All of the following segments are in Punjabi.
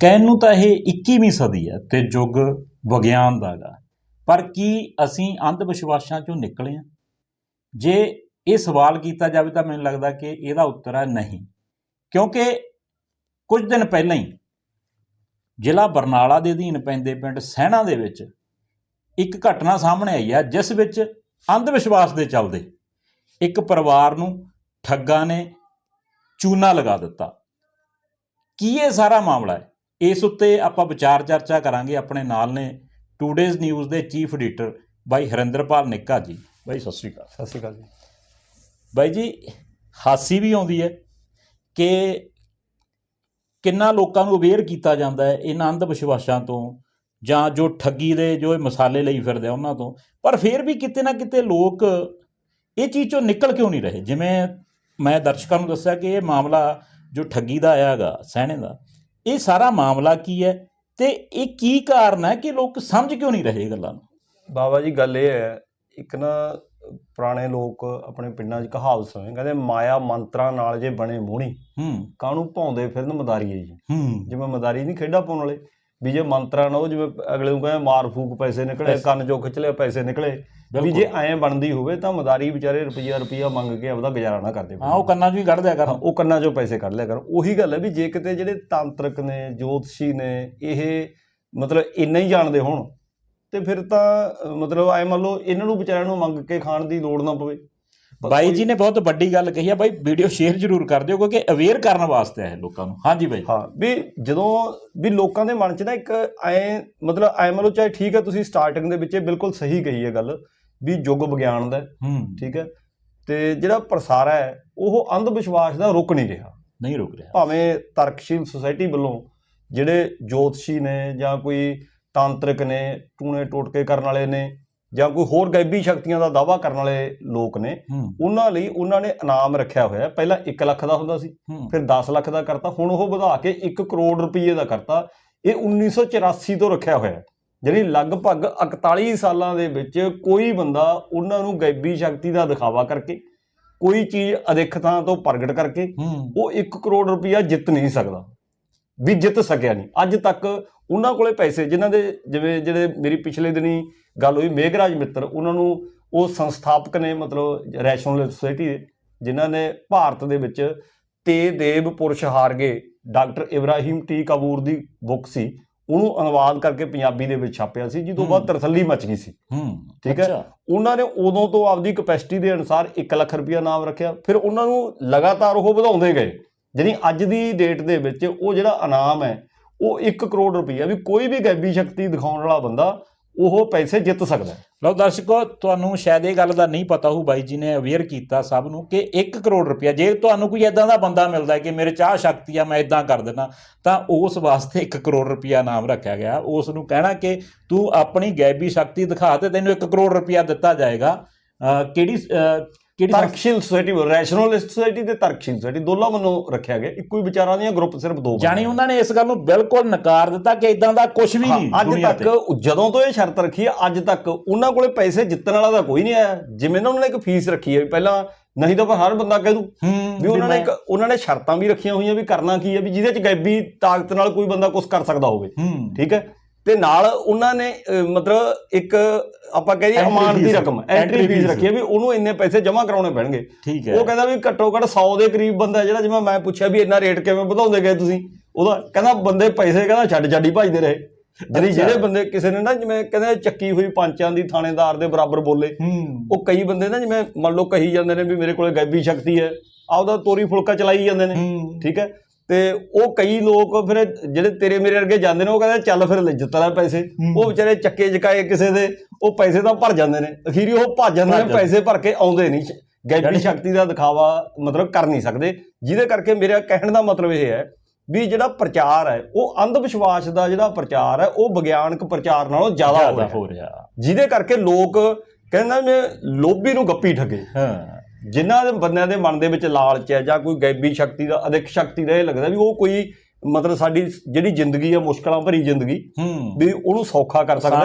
ਕਹਿਣ ਨੂੰ ਤਾਂ ਇਹ 21ਵੀਂ ਸਦੀ ਹੈ ਤੇ ਯੁੱਗ ਵਿਗਿਆਨ ਦਾ ਹੈਗਾ। ਪਰ ਕੀ ਅਸੀਂ ਅੰਧ ਵਿਸ਼ਵਾਸਾਂ ਚੋਂ ਨਿਕਲੇ ਹਾਂ? ਜੇ ਇਹ ਸਵਾਲ ਕੀਤਾ ਜਾਵੇ ਤਾਂ ਮੈਨੂੰ ਲੱਗਦਾ ਕਿ ਇਹਦਾ ਉੱਤਰ ਹੈ ਨਹੀਂ। ਕਿਉਂਕਿ ਕੁਝ ਦਿਨ ਪਹਿਲਾਂ ਹੀ ਜ਼ਿਲ੍ਹਾ ਬਰਨਾਲਾ ਦੇ ਅਧੀਨ ਪੈਂਦੇ ਪਿੰਡ ਸਹਿਣਾ ਦੇ ਵਿੱਚ ਇੱਕ ਘਟਨਾ ਸਾਹਮਣੇ ਆਈ ਹੈ, ਜਿਸ ਵਿੱਚ ਅੰਧ ਵਿਸ਼ਵਾਸ ਦੇ ਚੱਲਦੇ ਇੱਕ ਪਰਿਵਾਰ ਨੂੰ ਠੱਗਾਂ ਨੇ ਚੂਨਾ ਲਗਾ ਦਿੱਤਾ। ਕੀ ਇਹ ਸਾਰਾ ਮਾਮਲਾ ਹੈ? ਇਸ ਉੱਤੇ ਆਪਾਂ ਵਿਚਾਰ ਚਰਚਾ ਕਰਾਂਗੇ ਆਪਣੇ ਨਾਲ ਨੇ ਟੂਡੇਜ਼ ਨਿਊਜ਼ ਦੇ ਚੀਫ ਐਡੀਟਰ ਬਾਈ ਹਰਿੰਦਰਪਾਲ ਨਿੱਕਾ ਜੀ। ਬਾਈ ਸਤਿ ਸ਼੍ਰੀ ਅਕਾਲ। ਸਤਿ ਸ਼੍ਰੀ ਅਕਾਲ ਜੀ। ਬਾਈ ਜੀ ਹਾਸੀ ਵੀ ਆਉਂਦੀ ਹੈ ਕਿ ਕਿੰਨਾ ਲੋਕਾਂ ਨੂੰ ਅਵੇਅਰ ਕੀਤਾ ਜਾਂਦਾ ਹੈ ਇਹਨਾਂ ਅੰਧ ਵਿਸ਼ਵਾਸਾਂ ਤੋਂ ਜਾਂ ਜੋ ਠੱਗੀ ਦੇ ਜੋ ਇਹ ਮਸਾਲੇ ਲਈ ਫਿਰਦੇ ਆ ਉਹਨਾਂ ਤੋਂ। ਪਰ ਫਿਰ ਵੀ ਕਿਤੇ ਨਾ ਕਿਤੇ ਲੋਕ ਇਹ ਚੀਜ਼ ਚੋਂ ਨਿਕਲ ਕਿਉਂ ਨਹੀਂ ਰਹੇ? ਜਿਵੇਂ ਮੈਂ ਦਰਸ਼ਕਾਂ ਨੂੰ ਦੱਸਿਆ ਕਿ ਇਹ ਮਾਮਲਾ ਜੋ ਠੱਗੀ ਦਾ ਆਇਆ ਹੈਗਾ ਸਹਿਣੇ ਦਾ ਇਹ ਸਾਰਾ ਮਾਮਲਾ ਕੀ ਹੈ ਤੇ ਇਹ ਕੀ ਕਾਰਨ ਹੈ ਕਿ ਲੋਕ ਸਮਝ ਕਿਉਂ ਨਹੀਂ ਰਹੇ ਇਹ ਗੱਲਾਂ ਨੂੰ? ਬਾਬਾ ਜੀ ਗੱਲ ਇਹ ਹੈ ਇੱਕ ਨਾ ਪੁਰਾਣੇ ਲੋਕ ਆਪਣੇ ਪਿੰਡਾਂ 'ਚ ਕਹਾਵਤ ਸੁਣੇ ਕਹਿੰਦੇ ਮਾਇਆ ਮੰਤਰਾਂ ਨਾਲ ਜੇ ਬਣੇ ਮੋਹਣੀ ਹੂੰ। ਕਾਹਨੂੰ ਭਾਉਂਦੇ ਫਿਰਨ ਮਦਾਰੀਏ ਜੀ? ਹੂੰ। ਜਿਵੇਂ ਮਦਾਰੀ ਨਹੀਂ ਖੇਡਾਂ ਪਾਉਣ ਵਾਲੇ। ਵੀ ਜੇ ਮੰਤਰਾਂ ਨਾਲ ਉਹ ਜਿਵੇਂ ਅਗਲੇ ਨੂੰ ਕਹਿੰਦੇ ਮਾਰ ਫੂਕ ਪੈਸੇ ਨਿਕਲੇ। ਕੰਨ ਚੋਂ ਖਿੱਚ ਲਿਆ ਪੈਸੇ ਨਿਕਲੇ ਵੀ ਜੇ ਐਂ ਬਣਦੀ ਹੋਵੇ ਤਾਂ ਮਦਾਰੀ ਵਿਚਾਰੇ ਰੁਪਈਆ ਰੁਪਈਆ ਮੰਗ ਕੇ ਆਪਦਾ ਗੁਜ਼ਾਰਾ ਨਾ ਕਰਦੇ ਹਾਂ ਉਹ ਕੰਨਾਂ 'ਚ ਵੀ ਕੱਢ ਦਿਆ ਕਰ। ਹਾਂ, ਉਹ ਕੰਨਾਂ 'ਚੋਂ ਪੈਸੇ ਕੱਢ ਲਿਆ ਕਰਨ ਉਹੀ ਗੱਲ ਹੈ ਵੀ ਜੇ ਕਿਤੇ ਜਿਹੜੇ ਤਾਂਤਰਿਕ ਨੇ ਜੋਤਸ਼ੀ ਨੇ ਇਹ ਮਤਲਬ ਇੰਨਾ ਹੀ ਜਾਣਦੇ ਹੋਣ ਤੇ ਫਿਰ ਤਾਂ ਮਤਲਬ ਐ ਮੰਨ ਲਓ ਇਹਨਾਂ ਨੂੰ ਵਿਚਾਰਿਆਂ ਨੂੰ ਮੰਗ ਕੇ ਖਾਣ ਦੀ ਲੋੜ ਨਾ ਪਵੇ। ਬਾਈ ਜੀ ਨੇ ਬਹੁਤ ਵੱਡੀ ਗੱਲ ਕਹੀ ਆ ਬਾਈ ਵੀਡੀਓ ਸ਼ੇਅਰ ਜ਼ਰੂਰ ਕਰ ਦਿਓ ਕਿਉਂਕਿ ਅਵੇਅਰ ਕਰਨ ਵਾਸਤੇ ਹੈ ਲੋਕਾਂ ਨੂੰ। ਹਾਂਜੀ ਬਾਈ। ਹਾਂ ਵੀ ਜਦੋਂ ਵੀ ਲੋਕਾਂ ਦੇ ਮਨ 'ਚ ਨਾ ਇੱਕ ਐ ਮਤਲਬ ਐ ਮੰਨ ਲਓ ਚਾਹੇ ਠੀਕ ਹੈ ਤੁਸੀਂ ਸਟਾਰਟਿੰਗ ਦੇ ਵਿੱਚ ਇਹ ਬਿਲਕੁਲ ਸਹੀ ਕਹੀ ਹੈ ਗੱਲ ਵੀ ਯੁੱਗ ਵਿਗਿਆਨ ਦਾ। ਠੀਕ ਹੈ ਤੇ ਜਿਹੜਾ ਪ੍ਰਸਾਰ ਹੈ ਉਹ ਅੰਧ ਵਿਸ਼ਵਾਸ ਦਾ ਰੁਕ ਨਹੀਂ ਰਿਹਾ। ਨਹੀਂ ਰੁਕ ਰਿਹਾ। ਭਾਵੇਂ ਤਰਕਸ਼ੀਲ ਸੁਸਾਇਟੀ ਵੱਲੋਂ ਜਿਹੜੇ ਜੋਤਸ਼ੀ ਨੇ ਜਾਂ ਕੋਈ ਤਾਂਤਰਿਕ ਨੇ ਟੂਣੇ ਟੋਟਕੇ ਕਰਨ ਵਾਲੇ ਨੇ ਜਾਂ ਕੋਈ ਹੋਰ ਗੈਬੀ ਸ਼ਕਤੀਆਂ ਦਾ ਦਾਵਾ ਕਰਨ ਵਾਲੇ ਲੋਕ ਨੇ ਉਹਨਾਂ ਲਈ ਉਹਨਾਂ ਨੇ ਇਨਾਮ ਰੱਖਿਆ ਹੋਇਆ। ਪਹਿਲਾਂ 1 ਲੱਖ ਦਾ ਹੁੰਦਾ ਸੀ ਫਿਰ 10 ਲੱਖ ਦਾ ਕਰਤਾ ਹੁਣ ਉਹ ਵਧਾ ਕੇ 1 ਕਰੋੜ ਰੁਪਏ ਦਾ ਕਰਤਾ। ਇਹ 1984 ਤੋਂ ਰੱਖਿਆ ਹੋਇਆ ਜਿਹੜੀ ਲਗਭਗ 41 ਸਾਲਾਂ ਦੇ ਵਿੱਚ ਕੋਈ ਬੰਦਾ ਉਹਨਾਂ ਨੂੰ ਗੈਬੀ ਸ਼ਕਤੀ ਦਾ ਦਿਖਾਵਾ ਕਰਕੇ ਕੋਈ ਚੀਜ਼ ਅਦਿੱਖ ਥਾਂ ਤੋਂ ਪ੍ਰਗਟ ਕਰਕੇ ਉਹ 1 ਕਰੋੜ ਰੁਪਇਆ ਜਿੱਤ ਨਹੀਂ ਸਕਦਾ। ਵੀ ਜਿੱਤ ਸਕਿਆ ਨਹੀਂ। ਅੱਜ ਤੱਕ ਉਹਨਾਂ ਕੋਲੇ ਪੈਸੇ ਜਿਨ੍ਹਾਂ ਦੇ ਜਿਵੇਂ ਜਿਹੜੇ ਮੇਰੀ ਪਿਛਲੇ ਦਿਨੀ ਗੱਲ ਹੋਈ ਮੇਘਰਾਜ ਮਿੱਤਰ ਉਹਨਾਂ ਨੂੰ ਉਹ ਸੰਸਥਾਪਕ ਨੇ ਮਤਲਬ ਰੈਸ਼ਨਲ ਸੁਸਾਇਟੀ ਦੇ ਜਿਨ੍ਹਾਂ ਨੇ ਭਾਰਤ ਦੇ ਵਿੱਚ ਤੇ ਦੇਵ ਪੁਰਸ਼ ਹਾਰ ਗਏ ਡਾਕਟਰ ਇਬਰਾਹਿਮ ਟੀ ਕਬੂਰ ਦੀ ਬੁੱਕ ਸੀ ਉਹਨੂੰ ਅਨੁਵਾਦ ਕਰਕੇ ਪੰਜਾਬੀ ਦੇ ਵਿੱਚ ਛਾਪਿਆ ਸੀ ਤੋਂ ਬਾਅਦ। ਤਰਸੱਲੀ ਮਚ ਗਈ ਸੀ। ਹੂੰ ਠੀਕ ਹੈ। ਉਹਨਾਂ ਨੇ ਉਦੋਂ ਤੋਂ ਆਪਦੀ ਕਪੈਸਿਟੀ ਦੇ ਅਨੁਸਾਰ 1 ਲੱਖ ਰੁਪਇਆ ਨਾਮ ਰੱਖਿਆ। ਫਿਰ ਉਹਨਾਂ ਨੂੰ ਲਗਾਤਾਰ ਉਹ ਵਧਾਉਂਦੇ ਗਏ। ਜਿਹੜੀ ਅੱਜ ਦੀ ਡੇਟ ਦੇ ਵਿੱਚ ਉਹ ਜਿਹੜਾ ਇਨਾਮ ਹੈ, ਉਹ 1 ਕਰੋੜ ਰੁਪਈਆ ਵੀ ਕੋਈ ਵੀ ਗੈਬੀ ਸ਼ਕਤੀ ਦਿਖਾਉਣ ਵਾਲਾ ਬੰਦਾ ਉਹ ਪੈਸੇ ਜਿੱਤ ਸਕਦਾ ਹੈ। ਲਓ ਦਰਸ਼ਕੋ, ਤੁਹਾਨੂੰ ਸ਼ਾਇਦ ਇਹ ਗੱਲ ਦਾ ਨਹੀਂ ਪਤਾ ਹੋਊ, ਬਾਈ ਜੀ ਨੇ ਅਵੇਅਰ ਕੀਤਾ ਸਭ ਨੂੰ ਕਿ 1 ਕਰੋੜ ਰੁਪਇਆ ਜੇ ਤੁਹਾਨੂੰ ਕੋਈ ਐਦਾਂ ਦਾ ਬੰਦਾ ਮਿਲਦਾ ਹੈ ਕਿ ਮੇਰੇ ਚਾਹ ਸ਼ਕਤੀ ਆ, ਮੈਂ ਇਦਾਂ ਕਰ ਦੇਣਾ ਤਾਂ ਉਸ ਵਾਸਤੇ 1 ਕਰੋੜ ਰੁਪਇਆ ਨਾਮ ਰੱਖਿਆ ਗਿਆ ਉਸ ਨੂੰ ਕਹਿਣਾ ਕਿ ਤੂੰ ਆਪਣੀ ਗੈਬੀ ਸ਼ਕਤੀ ਦਿਖਾ ਤੇ ਤੈਨੂੰ 1 ਕਰੋੜ ਰੁਪਇਆ ਦਿੱਤਾ ਜਾਏਗਾ ਕਿਹੜੀ ਕਿਹੜੀ ਤਰਕਸ਼ੀਲ ਸੁਸਾਇਟੀ ਰੈਸ਼ਨਲਿਸਟ ਸੁਸਾਇਟੀ ਤੇ ਤਰਕਸ਼ੀਲ ਸੁਸਾਇਟੀ ਦੋਨਾਂ ਵੱਲੋਂ ਰੱਖਿਆ ਗਿਆ। ਇੱਕੋ ਹੀ ਵਿਚਾਰਾਂ ਦੀਆਂ ਗਰੁੱਪ ਸਿਰਫ ਦੋ ਹੋਏ। ਉਹਨਾਂ ਨੇ ਇਸ ਗੱਲ ਨੂੰ ਬਿਲਕੁਲ ਨਕਾਰ ਦਿੱਤਾ ਕਿ ਇਦਾਂ ਦਾ ਕੁਝ ਵੀ ਨਹੀਂ ਅੱਜ ਤੱਕ ਜਦੋਂ ਤੋਂ ਇਹ ਸ਼ਰਤ ਰੱਖੀ ਹੈ ਅੱਜ ਤੱਕ ਉਹਨਾਂ ਕੋਲੇ ਪੈਸੇ ਜਿੱਤਣ ਵਾਲਾ ਤਾਂ ਕੋਈ ਨਹੀਂ ਆਇਆ। ਜਿਵੇਂ ਉਹਨਾਂ ਨੇ ਇੱਕ ਫੀਸ ਰੱਖੀ ਹੈ ਪਹਿਲਾਂ ਨਹੀਂ ਤਾਂ ਹਰ ਬੰਦਾ ਕਹਿ ਦੂ ਵੀ ਉਹਨਾਂ ਨੇ ਉਹਨਾਂ ਨੇ ਸ਼ਰਤਾਂ ਵੀ ਰੱਖੀਆਂ ਹੋਈਆਂ ਵੀ ਕਰਨਾ ਕੀ ਹੈ ਵੀ ਜਿਹਦੇ ਚ ਗੈਬੀ ਤਾਕਤ ਨਾਲ ਕੋਈ ਬੰਦਾ ਕੁਝ ਕਰ ਸਕਦਾ ਹੋਵੇ। ਠੀਕ ਹੈ? ਤੇ ਨਾਲ ਉਹਨਾਂ ਨੇ ਮਤਲਬ ਇੱਕ ਆਪਾਂ ਕਹਿ Entry ਅਮਾਨਤੀ fees, ਰਕਮ ਐਂਟਰੀ ਫੀਸ। ਰੱਖੀ ਹੈ ਵੀ ਉਹਨੂੰ ਇੰਨੇ ਪੈਸੇ ਜਮ੍ਹਾਂ ਕਰਾਉਣੇ ਪੈਣਗੇ। ਠੀਕ ਹੈ। ਉਹ ਕਹਿੰਦਾ ਵੀ ਘੱਟੋ ਘੱਟ 100 ਦੇ ਕਰੀਬ ਬੰਦਾ ਜਿਹੜਾ ਜਿਵੇਂ ਮੈਂ ਪੁੱਛਿਆ ਵੀ ਇੰਨਾ ਰੇਟ ਕਿਵੇਂ ਵਧਾਉਂਦੇ ਗਏ ਤੁਸੀਂ? ਉਹਦਾ ਕਹਿੰਦਾ ਬੰਦੇ ਪੈਸੇ ਕਹਿੰਦਾ ਛੱਡ ਛੱਡੀ ਭਜਦੇ ਰਹੇ। ਜਿਹੜੀ। ਜਿਹੜੇ ਬੰਦੇ ਕਿਸੇ ਨੇ ਨਾ ਜਿਵੇਂ ਕਹਿੰਦੇ ਚੱਕੀ ਹੋਈ ਪੰਚਾਂ ਦੀ ਥਾਣੇਦਾਰ ਦੇ ਬਰਾਬਰ ਬੋਲੇ। ਉਹ ਕਈ ਬੰਦੇ ਨਾ ਜਿਵੇਂ ਮੰਨ ਲਓ ਕਹੀ ਜਾਂਦੇ ਨੇ ਵੀ ਮੇਰੇ ਕੋਲੇ ਗੈਬੀ ਸ਼ਕਤੀ ਹੈ ਆਪਦਾ ਤੋਰੀ ਫੁਲਕਾ ਚਲਾਈ ਜਾਂਦੇ ਨੇ। ਠੀਕ ਹੈ। ਤੇ ਉਹ ਕਈ ਲੋਕ ਫਿਰ ਜਿਹੜੇ ਤੇਰੇ ਮੇਰੇ ਵਰਗੇ ਜਾਂਦੇ ਨੇ ਉਹ ਕਹਿੰਦੇ ਚੱਲ ਫਿਰ ਲੈ ਜਿੱਤ ਲੈ ਪੈਸੇ। ਉਹ ਵਿਚਾਰੇ ਚੱਕੇ ਚਕਾਏ ਕਿਸੇ ਦੇ ਉਹ ਪੈਸੇ ਤਾਂ ਭਰ ਜਾਂਦੇ ਨੇ। ਅਖੀਰੀ ਉਹ ਭੱਜ ਜਾਂਦੇ ਨੇ। ਪੈਸੇ ਭਰ ਕੇ ਆਉਂਦੇ ਨਹੀਂ। ਗੈਬੀ ਸ਼ਕਤੀ ਦਾ ਦਿਖਾਵਾ ਮਤਲਬ ਕਰ ਨਹੀਂ ਸਕਦੇ। ਜਿਹਦੇ ਕਰਕੇ ਮੇਰਾ ਕਹਿਣ ਦਾ ਮਤਲਬ ਇਹ ਹੈ ਵੀ ਜਿਹੜਾ ਪ੍ਰਚਾਰ ਹੈ ਉਹ ਅੰਧ ਵਿਸ਼ਵਾਸ ਦਾ ਜਿਹੜਾ ਪ੍ਰਚਾਰ ਹੈ ਉਹ ਵਿਗਿਆਨਕ ਪ੍ਰਚਾਰ ਨਾਲੋਂ ਜ਼ਿਆਦਾ ਹੋ ਜ਼ਿਆਦਾ ਰਿਹਾ। ਹੋ ਰਿਹਾ। ਜਿਹਦੇ ਕਰਕੇ ਲੋਕ ਕਹਿੰਦਾ ਮੈਂ ਲੋਭੀ ਨੂੰ ਗੱਪੀ ਠੱਗੇ। ਹਾਂ। ਜਿਨ੍ਹਾਂ ਦੇ ਬੰਦਿਆਂ ਦੇ ਮਨ ਦੇ ਵਿੱਚ ਲਾਲਚ ਹੈ ਜਾਂ ਕੋਈ ਗੈਬੀ ਸ਼ਕਤੀ ਦਾ ਅਧਿਕ ਸ਼ਕਤੀ ਦਾ ਇਹ ਲੱਗਦਾ ਵੀ ਉਹ ਕੋਈ ਮਤਲਬ ਸਾਡੀ ਜਿਹੜੀ ਜ਼ਿੰਦਗੀ ਹੈ ਮੁਸ਼ਕਲਾਂ ਭਰੀ ਜ਼ਿੰਦਗੀ ਵੀ ਉਹਨੂੰ ਸੌਖਾ ਕਰ ਸਕਦਾ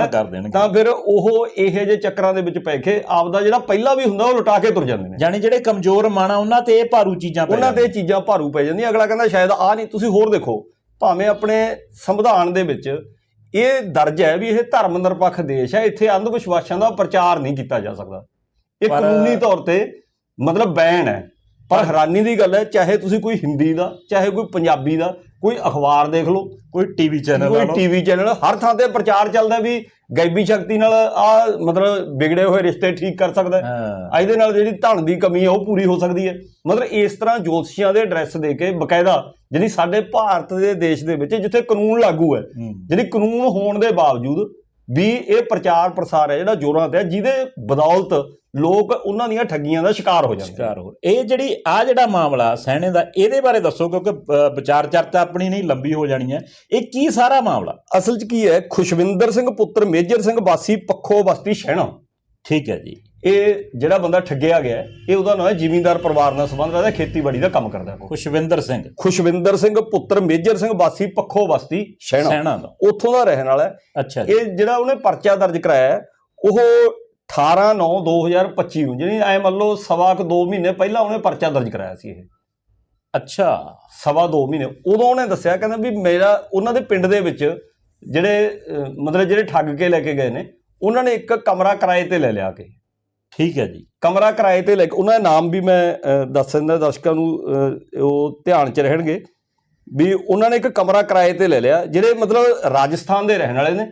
ਤਾਂ ਫਿਰ ਉਹ ਇਹੋ ਜਿਹੇ ਚੱਕਰਾਂ ਦੇ ਵਿੱਚ ਪੈ ਕੇ ਆਪਦਾ ਜਿਹੜਾ ਪਹਿਲਾਂ ਵੀ ਹੁੰਦਾ ਉਹ ਲੁਟਾ ਕੇ ਤੁਰ ਜਾਂਦੇ ਨੇ। ਜਾਣੀ ਜਿਹੜੇ ਕਮਜ਼ੋਰ ਮਨ ਆ ਉਹਨਾਂ ਤੇ ਇਹ ਭਾਰੂ ਚੀਜ਼ਾਂ ਪੈ ਉਹਨਾਂ ਤੇ। ਚੀਜ਼ਾਂ ਭਾਰੂ ਪੈ ਜਾਂਦੀਆਂ। ਅਗਲਾ ਕਹਿੰਦਾ ਸ਼ਾਇਦ ਆ ਨਹੀਂ ਤੁਸੀਂ ਹੋਰ ਦੇਖੋ। ਭਾਵੇਂ ਆਪਣੇ ਸੰਵਿਧਾਨ ਦੇ ਵਿੱਚ ਇਹ ਦਰਜ ਹੈ ਵੀ ਇਹ ਧਰਮ ਨਿਰਪੱਖ ਦੇਸ਼ ਹੈ ਇੱਥੇ ਅੰਧ ਵਿਸ਼ਵਾਸਾਂ ਦਾ ਪ੍ਰਚਾਰ ਨਹੀਂ ਕੀਤਾ ਜਾ ਸਕਦਾ। ਇਹ ਕਾਨੂੰਨੀ ਤੌਰ ਤੇ ਮਤਲਬ ਬੈਨ ਹੈ। ਪਰ ਹੈਰਾਨੀ ਦੀ ਗੱਲ ਹੈ ਚਾਹੇ ਤੁਸੀਂ ਕੋਈ ਹਿੰਦੀ ਦਾ ਚਾਹੇ ਕੋਈ ਪੰਜਾਬੀ ਦਾ ਕੋਈ ਅਖਬਾਰ ਦੇਖ ਲਓ ਕੋਈ ਟੀਵੀ ਚੈਨਲ ਕੋਈ ਟੀਵੀ ਚੈਨਲ ਹਰ ਥਾਂ ਤੇ ਪ੍ਰਚਾਰ ਚੱਲਦਾ ਵੀ ਗੈਬੀ ਸ਼ਕਤੀ ਨਾਲ ਆ ਮਤਲਬ ਵਿਗੜੇ ਹੋਏ ਰਿਸ਼ਤੇ ਠੀਕ ਕਰ ਸਕਦਾ ਹੈ। ਇਹਦੇ ਨਾਲ ਜਿਹੜੀ ਧਨ ਦੀ ਕਮੀ ਹੈ ਉਹ ਪੂਰੀ ਹੋ ਸਕਦੀ ਹੈ। ਮਤਲਬ ਇਸ ਤਰ੍ਹਾਂ ਜੋਤਸ਼ੀਆਂ ਦੇ ਐਡਰੈਸ ਦੇ ਕੇ ਬਕਾਇਦਾ ਜਿਹੜੀ ਸਾਡੇ ਭਾਰਤ ਦੇ ਦੇਸ਼ ਦੇ ਵਿੱਚ ਜਿੱਥੇ ਕਾਨੂੰਨ ਲਾਗੂ ਹੈ ਹੂੰ। ਜਿਹੜੀ ਕਾਨੂੰਨ ਹੋਣ ਦੇ ਬਾਵਜੂਦ ਵੀ ਇਹ ਪ੍ਰਚਾਰ ਪ੍ਰਸਾਰ ਹੈ ਜਿਹੜਾ ਜ਼ੋਰਾਂ ਤੇ ਹੈ ਜਿਹਦੇ ਬਦੌਲਤ ਲੋਕ ਉਹਨਾਂ ਦੀਆਂ ਠੱਗੀਆਂ ਦਾ ਸ਼ਿਕਾਰ ਹੋ ਜਾਂਦੇ ਸ਼ਿਕਾਰ ਹੋ ਇਹ ਜਿਹੜੀ ਆ ਜਿਹੜਾ ਮਾਮਲਾ ਸਹਿਣੇ ਦਾ ਇਹਦੇ ਬਾਰੇ ਦੱਸੋ ਕਿਉਂਕਿ ਵਿਚਾਰ ਚਰਚਾ ਆਪਣੀ ਨਹੀਂ ਲੰਬੀ ਹੋ ਜਾਣੀ ਹੈ। ਇਹ ਕੀ ਸਾਰਾ ਮਾਮਲਾ? ਅਸਲ 'ਚ ਕੀ ਹੈ ਖੁਸ਼ਵਿੰਦਰ ਸਿੰਘ ਪੁੱਤਰ ਮੇਜਰ ਸਿੰਘ ਵਾਸੀ ਪੱਖੋ ਬਸਤੀ ਸ਼ਹਿਣਾ ਠੀਕ ਹੈ ਜੀ। ਇਹ ਜਿਹੜਾ ਬੰਦਾ ਠੱਗਿਆ ਗਿਆ ਇਹ ਉਹਦਾ ਨਾਮ ਹੈ ਜ਼ਿਮੀਂਦਾਰ ਪਰਿਵਾਰ ਨਾਲ ਸੰਬੰਧ ਰੱਖਦਾ ਖੇਤੀਬਾੜੀ ਦਾ ਕੰਮ ਕਰਦਾ ਖੁਸ਼ਵਿੰਦਰ ਸਿੰਘ। ਖੁਸ਼ਵਿੰਦਰ ਸਿੰਘ ਪੁੱਤਰ ਮੇਜਰ ਸਿੰਘ ਵਾਸੀ ਪੱਖੋ ਬਸਤੀ ਸ਼ਹਿਣਾ ਸਹਿਣਾ ਦਾ। ਉੱਥੋਂ ਦਾ ਰਹਿਣ ਵਾਲਾ ਹੈ। ਅੱਛਾ ਇਹ ਜਿਹੜਾ ਉਹਨੇ ਪਰਚਾ ਦਰਜ ਕਰਾਇਆ ਉਹ 18 9 2025 ਨੂੰ ਜਿਹੜੀ ਐ ਮੰਨ ਲਓ ਸਵਾ ਕੁ 2 ਮਹੀਨੇ ਪਹਿਲਾਂ ਉਹਨੇ ਪਰਚਾ ਦਰਜ ਕਰਾਇਆ ਸੀ ਇਹ। ਅੱਛਾ। ਸਵਾ 2 ਮਹੀਨੇ ਉਦੋਂ ਉਹਨੇ ਦੱਸਿਆ ਕਹਿੰਦਾ ਵੀ ਮੇਰਾ ਉਹਨਾਂ ਦੇ ਪਿੰਡ ਦੇ ਵਿੱਚ ਜਿਹੜੇ ਮਤਲਬ ਜਿਹੜੇ ਠੱਗ ਕੇ ਲੈ ਕੇ ਗਏ ਨੇ ਉਹਨਾਂ ਨੇ ਇੱਕ ਕਮਰਾ ਕਿਰਾਏ ਤੇ ਲੈ ਲਿਆ ਕੇ। ਠੀਕ ਹੈ ਜੀ। ਕਮਰਾ ਕਿਰਾਏ ਤੇ ਲੈ ਕੇ ਉਹਨਾਂ ਦਾ ਨਾਮ ਵੀ ਮੈਂ ਦੱਸ ਦਿੰਦਾ ਦਰਸ਼ਕਾਂ ਨੂੰ ਉਹ ਧਿਆਨ 'ਚ ਰਹਿਣਗੇ ਵੀ ਉਹਨਾਂ ਨੇ ਇੱਕ ਕਮਰਾ ਕਿਰਾਏ ਤੇ ਲੈ ਲਿਆ ਜਿਹੜੇ ਮਤਲਬ ਰਾਜਸਥਾਨ ਦੇ ਰਹਿਣ ਵਾਲੇ ਨੇ।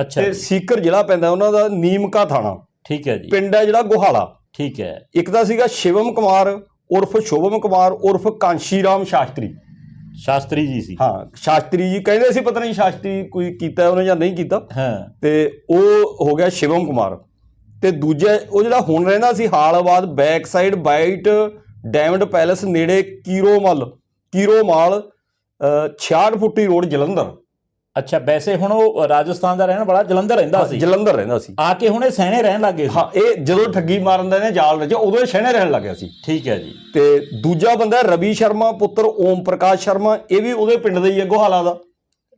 ਅੱਛਾ ਤੇ ਸੀਕਰ ਜ਼ਿਲ੍ਹਾ ਪੈਂਦਾ ਉਹਨਾਂ ਦਾ ਨੀਮਕਾ ਥਾਣਾ। ਠੀਕ ਹੈ ਜੀ। ਪਿੰਡ ਹੈ ਜਿਹੜਾ ਗੋਹਾਲਾ। ਠੀਕ ਹੈ। ਇੱਕ ਤਾਂ ਸੀਗਾ ਸ਼ਿਵਮ ਕੁਮਾਰ ਉਰਫ ਸ਼ੋਭਮ ਕੁਮਾਰ ਉਰਫ ਕਾਂਸ਼ੀ ਰਾਮ ਸ਼ਾਸਤਰੀ। ਸ਼ਾਸਤਰੀ ਜੀ ਸੀ। ਹਾਂ ਸ਼ਾਸਤਰੀ ਜੀ ਕਹਿੰਦੇ ਸੀ ਪਤਾ ਨਹੀਂ ਸ਼ਾਸਤਰੀ ਕੋਈ ਕੀਤਾ ਉਹਨੇ ਜਾਂ ਨਹੀਂ ਕੀਤਾ। ਹਾਂ। ਤੇ ਉਹ ਹੋ ਗਿਆ ਸ਼ਿਵਮ ਕੁਮਾਰ। ਤੇ ਦੂਜਾ ਉਹ ਜਿਹੜਾ ਹੁਣ ਰਹਿੰਦਾ ਸੀ ਹਾਲਾਬਾਦ ਬੈਕ ਸਾਈਡ ਬਾਈਟ ਡਾਇਮੰਡ ਪੈਲੇਸ ਨੇੜੇ ਕੀਰੋਮਲ ਕੀਰੋਮਾਲ ਅਹ, 66 ਫੁੱਟੀ ਰੋਡ ਜਲੰਧਰ। ਅੱਛਾ ਵੈਸੇ ਹੁਣ ਉਹ ਰਾਜਸਥਾਨ ਦਾ ਰਹਿਣ ਵਾਲਾ ਜਲੰਧਰ ਰਹਿੰਦਾ ਸੀ। ਜਲੰਧਰ ਰਹਿੰਦਾ ਸੀ। ਆ ਕੇ ਹੁਣ ਇਹ ਸਹਿਣੇ ਰਹਿਣ ਲੱਗੇ ਸੀ। ਹਾਂ ਇਹ ਜਦੋਂ ਠੱਗੀ ਮਾਰਨ ਦਾ ਨੇ ਜਾਲ ਰਚਿਆ ਉਦੋਂ ਇਹ ਸ਼ਹਿਣੇ ਰਹਿਣ ਲੱਗਿਆ ਸੀ। ਠੀਕ ਹੈ ਜੀ। ਤੇ ਦੂਜਾ ਬੰਦਾ ਰਵੀ ਸ਼ਰਮਾ ਪੁੱਤਰ ਓਮ ਪ੍ਰਕਾਸ਼ ਸ਼ਰਮਾ ਇਹ ਵੀ ਉਹਦੇ ਪਿੰਡ ਦਾ ਹੀ ਹੈ ਗੋਹਾਲਾ ਦਾ।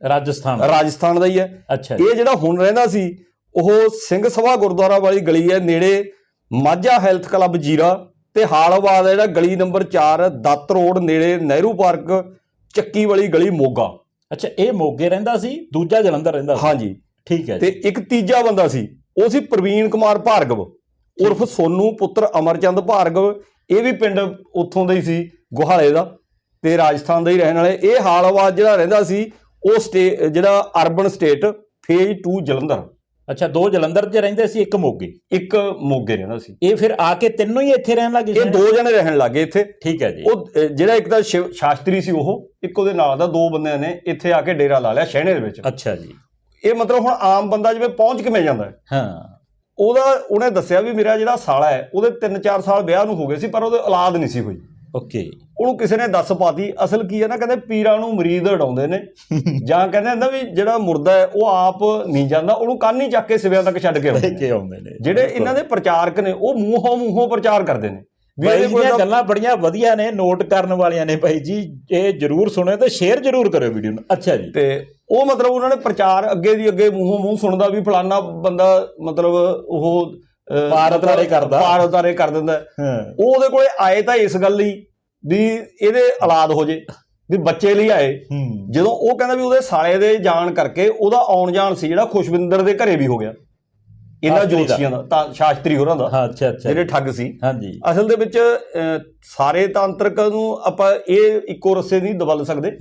ਰਾਜਸਥਾਨ। ਰਾਜਸਥਾਨ ਦਾ ਹੀ ਹੈ। ਅੱਛਾ ਇਹ ਜਿਹੜਾ ਹੁਣ ਰਹਿੰਦਾ ਸੀ ਉਹ ਸਿੰਘ ਸਭਾ ਗੁਰਦੁਆਰਾ ਵਾਲੀ ਗਲੀ ਹੈ ਨੇੜੇ ਮਾਝਾ ਹੈਲਥ ਕਲੱਬ ਜੀਰਾ ਤੇ ਹਾਲਵਾਦ ਜਿਹੜਾ ਗਲੀ ਨੰਬਰ 4 ਦੱਤ ਰੋਡ ਨੇੜੇ ਨਹਿਰੂ ਪਾਰਕ ਚੱਕੀ ਵਾਲੀ ਗਲੀ ਮੋਗਾ। ਅੱਛਾ ਇਹ ਮੋਗੇ ਰਹਿੰਦਾ ਸੀ ਦੂਜਾ ਜਲੰਧਰ ਰਹਿੰਦਾ ਸੀ। ਹਾਂਜੀ। ਠੀਕ ਹੈ ਤੇ ਇੱਕ ਤੀਜਾ ਬੰਦਾ ਸੀ ਉਹ ਸੀ ਪ੍ਰਵੀਨ ਕੁਮਾਰ ਭਾਰਗਵ। ਉਰਫ ਸੋਨੂ ਪੁੱਤਰ ਅਮਰਚੰਦ ਭਾਰਗਵ ਇਹ ਵੀ ਪਿੰਡ ਉੱਥੋਂ ਦਾ ਹੀ ਸੀ ਗੁਹਾਲੇ ਦਾ ਤੇ ਰਾਜਸਥਾਨ ਦਾ ਹੀ ਰਹਿਣ ਵਾਲੇ। ਇਹ ਹਾਲਵਾਦ ਜਿਹੜਾ ਰਹਿੰਦਾ ਸੀ ਉਹ ਸਟੇ ਜਿਹੜਾ ਅਰਬਨ ਸਟੇਟ ਫੇਜ਼ 2 ਜਲੰਧਰ। ਅੱਛਾ ਦੋ ਜਲੰਧਰ 'ਚ ਰਹਿੰਦੇ ਸੀ ਇੱਕ ਮੋਗੇ? ਇੱਕ ਮੋਗੇ ਰਹਿੰਦਾ ਸੀ। ਇਹ ਫਿਰ ਆ ਕੇ ਤਿੰਨੋਂ ਹੀ ਇੱਥੇ ਰਹਿਣ ਲੱਗੇ ਇਹ? ਦੋ ਜਣੇ ਰਹਿਣ ਲੱਗੇ ਇੱਥੇ। ਠੀਕ ਹੈ ਜੀ। ਉਹ ਜਿਹੜਾ ਇੱਕ ਤਾਂ ਸ਼ਿਵ- ਸ਼ਾਸਤਰੀ ਸੀ ਉਹ ਇੱਕ ਉਹਦੇ ਨਾਲ ਦਾ ਦੋ ਬੰਦਿਆਂ ਨੇ ਇੱਥੇ ਆ ਕੇ ਡੇਰਾ ਲਾ ਲਿਆ ਸ਼ਹਿਣੇ ਦੇ ਵਿੱਚ। ਅੱਛਾ ਜੀ। ਇਹ ਮਤਲਬ ਹੁਣ ਆਮ ਬੰਦਾ ਜਿਵੇਂ ਪਹੁੰਚ ਕਿਵੇਂ ਜਾਂਦਾ ਹੈ? ਹਾਂ। ਉਹਦਾ ਉਹਨੇ ਦੱਸਿਆ ਵੀ ਮੇਰਾ ਜਿਹੜਾ ਸਾਲਾ ਹੈ ਉਹਦੇ 3-4 ਸਾਲ ਵਿਆਹ ਨੂੰ ਹੋ ਗਏ ਸੀ ਪਰ ਉਹਦੇ ਔਲਾਦ ਨਹੀਂ ਸੀ ਹੋਈ ਓਕੇ। ਉਹਨੂੰ ਕਿਸੇ ਨੇ ਦੱਸ ਪਾਤੀ। ਅਸਲ ਕੀ ਹੈ ਨਾ ਕਹਿੰਦੇ ਪੀਰਾਂ ਨੂੰ ਮਰੀਦ ਉਡਾਉਂਦੇ ਨੇ। ਜਾਂ ਕਹਿੰਦੇ ਹੁੰਦਾ ਵੀ ਜਿਹੜਾ ਮੁਰਦਾ ਹੈ ਉਹ ਆਪ ਨਹੀਂ ਜਾਂਦਾ ਉਹਨੂੰ ਕੰਨ ਹੀ ਚੱਕ ਕੇ ਸਿਵਿਆਂ ਤੱਕ ਛੱਡ ਕੇ ਆਉਂਦੇ ਨੇ। ਕੇ ਆਉਂਦੇ ਨੇ। ਜਿਹੜੇ ਇਹਨਾਂ ਦੇ ਪ੍ਰਚਾਰਕ ਨੇ ਉਹ ਮੂੰਹੋਂ ਮੂੰਹੋਂ ਪ੍ਰਚਾਰ ਕਰਦੇ ਨੇ। ਇਹਦੇ ਕੋਲ ਦੀਆਂ ਗੱਲਾਂ ਬੜੀਆਂ ਵਧੀਆ ਨੇ ਨੋਟ ਕਰਨ ਵਾਲੀਆਂ ਨੇ ਭਾਈ ਜੀ। ਇਹ ਜਰੂਰ ਸੁਣਿਓ ਤੇ ਸ਼ੇਅਰ ਜਰੂਰ ਕਰਿਓ ਵੀਡੀਓ ਨੂੰ। ਅੱਛਾ ਜੀ। ਤੇ ਉਹ ਮਤਲਬ ਉਹਨਾਂ ਨੇ ਪ੍ਰਚਾਰ ਅੱਗੇ ਦੀ ਅੱਗੇ ਮੂੰਹੋਂ ਮੂੰਹ ਸੁਣਦਾ ਵੀ ਫਲਾਨਾ ਬੰਦਾ ਮਤਲਬ ਉਹ ਪਾਰ ਉਤਾਰੇ ਕਰਦਾ। ਪਾਰ ਉਤਾਰੇ ਕਰ ਦਿੰਦਾ। ਉਹ ਉਹਦੇ ਕੋਲੇ ਆਏ ਤਾਂ ਇਸ ਗੱਲ ਲਈ ਵੀ ਇਹਦੇ ਔਲਾਦ ਹੋ ਜੇ ਵੀ ਬੱਚੇ ਲਈ ਆਏ। ਜਦੋਂ ਉਹ ਕਹਿੰਦਾ ਵੀ ਉਹਦੇ ਸਾਲੇ ਦੇ ਜਾਣ ਕਰਕੇ ਉਹਦਾ ਆਉਣ ਜਾਣ ਸੀ ਜਿਹੜਾ ਖੁਸ਼ਵਿੰਦਰ ਦੇ ਘਰੇ ਵੀ ਹੋ ਗਿਆ। ਇਹਨਾਂ। ਜੋਤਸ਼ੀਆਂ ਦਾ ਤਾਂ ਸ਼ਾਸਤਰੀ ਹੋਰਾਂ ਦਾ ਹਾਂ ਅੱਛਾ ਅੱਛਾ। ਜਿਹੜੇ ਠੱਗ ਸੀ। ਹਾਂਜੀ। ਅਸਲ ਦੇ ਵਿੱਚ ਸਾਰੇ ਤਾਂਤਰਿਕ ਨੂੰ ਆਪਾਂ ਇਹ ਇੱਕੋ ਰਸੇ ਨਹੀਂ ਦਬਲ ਸਕਦੇ।